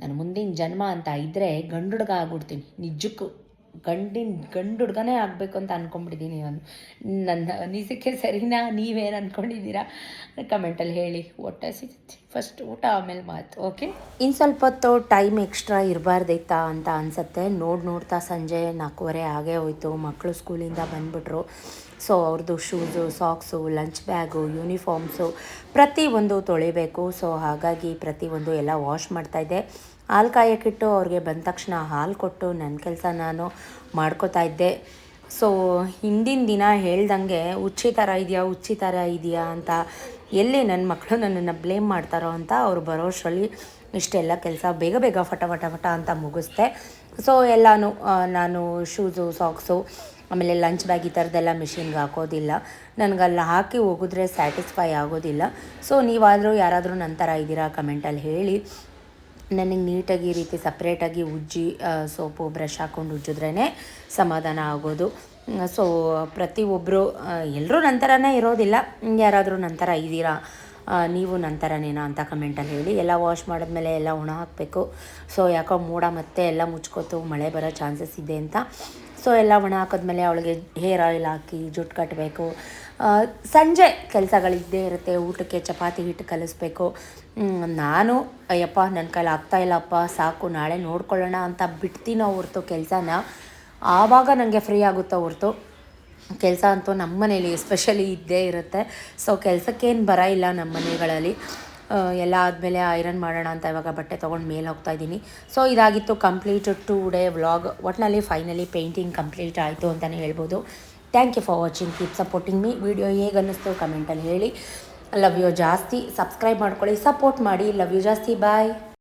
ನಾನು ಮುಂದಿನ ಜನ್ಮ ಅಂತ ಇದ್ದರೆ ಗಂಡುಡ್ಗ ಆಗ್ಬಿಡ್ತೀನಿ. ನಿಜಕ್ಕೂ. ಗಂಡಿನ ಗಂಡು ಹುಡ್ಗನೇ ಆಗಬೇಕು ಅಂತ ಅಂದ್ಕೊಂಬಿಟ್ಟಿದ್ದೀನಿ ನಾನು. ನನ್ನ ನಿಜಕ್ಕೆ ಸರಿನಾ? ನೀವೇನು ಅಂದ್ಕೊಂಡಿದ್ದೀರಾ ಕಮೆಂಟಲ್ಲಿ ಹೇಳಿ. ಹೊಟ್ಟೆ ಸಿಗುತ್ತೆ ಫಸ್ಟ್ ಊಟ ಆಮೇಲೆ ಮಾತು, ಓಕೆ? ಇನ್ನು ಸ್ವಲ್ಪ ಹೊತ್ತು ಟೈಮ್ ಎಕ್ಸ್ಟ್ರಾ ಇರಬಾರ್ದೈತಾ ಅಂತ ಅನಿಸುತ್ತೆ. ನೋಡಿ ನೋಡ್ತಾ ಸಂಜೆ ನಾಲ್ಕೂವರೆ ಆಗೇ ಹೋಯ್ತು. ಮಕ್ಕಳು ಸ್ಕೂಲಿಂದ ಬಂದ್ಬಿಟ್ರು. ಸೊ ಅವ್ರದ್ದು shoes, socks, lunch bag, uniforms ಒಂದು ತೊಳಿಬೇಕು. ಸೊ ಹಾಗಾಗಿ ಪ್ರತಿಯೊಂದು ಎಲ್ಲ ವಾಶ್ ಮಾಡ್ತಾಯಿದ್ದೆ ಹಾಲು ಕಾಯೋಕ್ಕಿಟ್ಟು ಅವ್ರಿಗೆ ಬಂದ ತಕ್ಷಣ ಹಾಲು ಕೊಟ್ಟು ನನ್ನ ಕೆಲಸ ನಾನು ಮಾಡ್ಕೋತಾ ಇದ್ದೆ. ಸೊ ಹಿಂದಿನ ದಿನ ಹೇಳ್ದಂಗೆ ಹುಚ್ಚಿ ಥರ ಇದೆಯಾ ಹುಚ್ಚಿ ಥರ ಇದೆಯಾ ಅಂತ ಎಲ್ಲಿ ನನ್ನ ಮಕ್ಕಳು ನನ್ನನ್ನು ಬ್ಲೇಮ್ ಮಾಡ್ತಾರೋ ಅಂತ ಅವ್ರು ಬರೋಷ್ಟರಲ್ಲಿ ಇಷ್ಟೆಲ್ಲ ಕೆಲಸ ಬೇಗ ಬೇಗ ಫಟ ಫಟ ಫಟ ಅಂತ ಮುಗಿಸ್ದೆ. ಸೊ ಎಲ್ಲನೂ ನಾನು ಶೂಸು ಸಾಕ್ಸು ಆಮೇಲೆ ಲಂಚ್ ಬ್ಯಾಗ್ ಈ ಥರದ್ದೆಲ್ಲ ಮಿಷಿನ್ಗೆ ಹಾಕೋದಿಲ್ಲ. ನನಗಲ್ಲಿ ಹಾಕಿ ಹೋಗಿದ್ರೆ ಸ್ಯಾಟಿಸ್ಫೈ ಆಗೋದಿಲ್ಲ. ಸೊ ನೀವಾದರೂ ಯಾರಾದರೂ ನನ್ನ ಥರ ಇದ್ದೀರಾ ಕಮೆಂಟಲ್ಲಿ ಹೇಳಿ. ನನಗೆ ನೀಟಾಗಿ ಈ ರೀತಿ ಸಪ್ರೇಟಾಗಿ ಉಜ್ಜಿ ಸೋಪು ಬ್ರಷ್ ಹಾಕ್ಕೊಂಡು ಉಜ್ಜಿದ್ರೇ ಸಮಾಧಾನ ಆಗೋದು. ಸೊ ಪ್ರತಿಯೊಬ್ಬರು ಎಲ್ಲರೂ ನಂತರನೇ ಇರೋದಿಲ್ಲ. ಯಾರಾದರೂ ನಂತರ ಇದ್ದೀರಾ ನೀವು ನಂತರನೇನೋ ಅಂತ ಕಮೆಂಟಲ್ಲಿ ಹೇಳಿ. ಎಲ್ಲ ವಾಶ್ ಮಾಡಿದ್ಮೇಲೆ ಎಲ್ಲ ಒಣ ಹಾಕಬೇಕು. ಸೊ ಯಾಕೋ ಮೋಡ ಮತ್ತೆ ಎಲ್ಲ ಮುಚ್ಕೋತು, ಮಳೆ ಬರೋ ಚಾನ್ಸಸ್ ಇದೆ ಅಂತ. ಸೊ ಎಲ್ಲ ಒಣ ಹಾಕಿದ್ಮೇಲೆ ಅವಳಿಗೆ ಹೇರ್ ಆಯಿಲ್ ಹಾಕಿ ಜುಟ್ಟು ಕಟ್ಟಬೇಕು ಸಂಜೆ ಕೆಲಸಗಳಿದ್ದೇ ಇರುತ್ತೆ, ಊಟಕ್ಕೆ ಚಪಾತಿ ಹಿಟ್ಟು ಕಲಿಸ್ಬೇಕು. ನಾನು, ಅಯ್ಯಪ್ಪ ನನ್ನ ಕೈಲಿ ಆಗ್ತಾ ಇಲ್ಲಪ್ಪ, ಸಾಕು, ನಾಳೆ ನೋಡ್ಕೊಳ್ಳೋಣ ಅಂತ ಬಿಡ್ತೀನೋ ಹೊರ್ತು ಕೆಲಸನ. ಆವಾಗ ನನಗೆ ಫ್ರೀ ಆಗುತ್ತೋ ಹೊರ್ತು, ಕೆಲಸ ಅಂತೂ ನಮ್ಮ ಮನೇಲಿ ಎಸ್ಪೆಷಲಿ ಇದ್ದೇ ಇರುತ್ತೆ. ಸೊ ಕೆಲಸಕ್ಕೇನು ಬರ ಇಲ್ಲ ನಮ್ಮ ಮನೆಗಳಲ್ಲಿ ಎಲ್ಲ ಆದಮೇಲೆ ಐರನ್ ಮಾಡೋಣ ಅಂತ ಇವಾಗ ಬಟ್ಟೆ ತೊಗೊಂಡು ಮೇಲೆ ಹೋಗ್ತಾ ಇದ್ದೀನಿ. ಸೊ ಇದಾಗಿತ್ತು ಕಂಪ್ಲೀಟ್ ಟೂ ಡೇ ವ್ಲಾಗ್ ಒಟ್ಟಿನಲ್ಲಿ ಫೈನಲಿ ಪೇಂಟಿಂಗ್ ಕಂಪ್ಲೀಟ್ ಆಯಿತು ಅಂತಲೇ ಹೇಳ್ಬೋದು. Thank you for watching keep supporting me video ಹೇಗೆ ಅನ್ನಿಸ್ತು ಕಮೆಂಟಲ್ಲಿ ಹೇಳಿ. ಲವ್ ಯು ಜಾಸ್ತಿ. ಸಬ್ಸ್ಕ್ರೈಬ್ ಮಾಡ್ಕೊಳ್ಳಿ. ಸಪೋರ್ಟ್ ಮಾಡಿ. ಲವ್ ಯು ಜಾಸ್ತಿ. ಬಾಯ್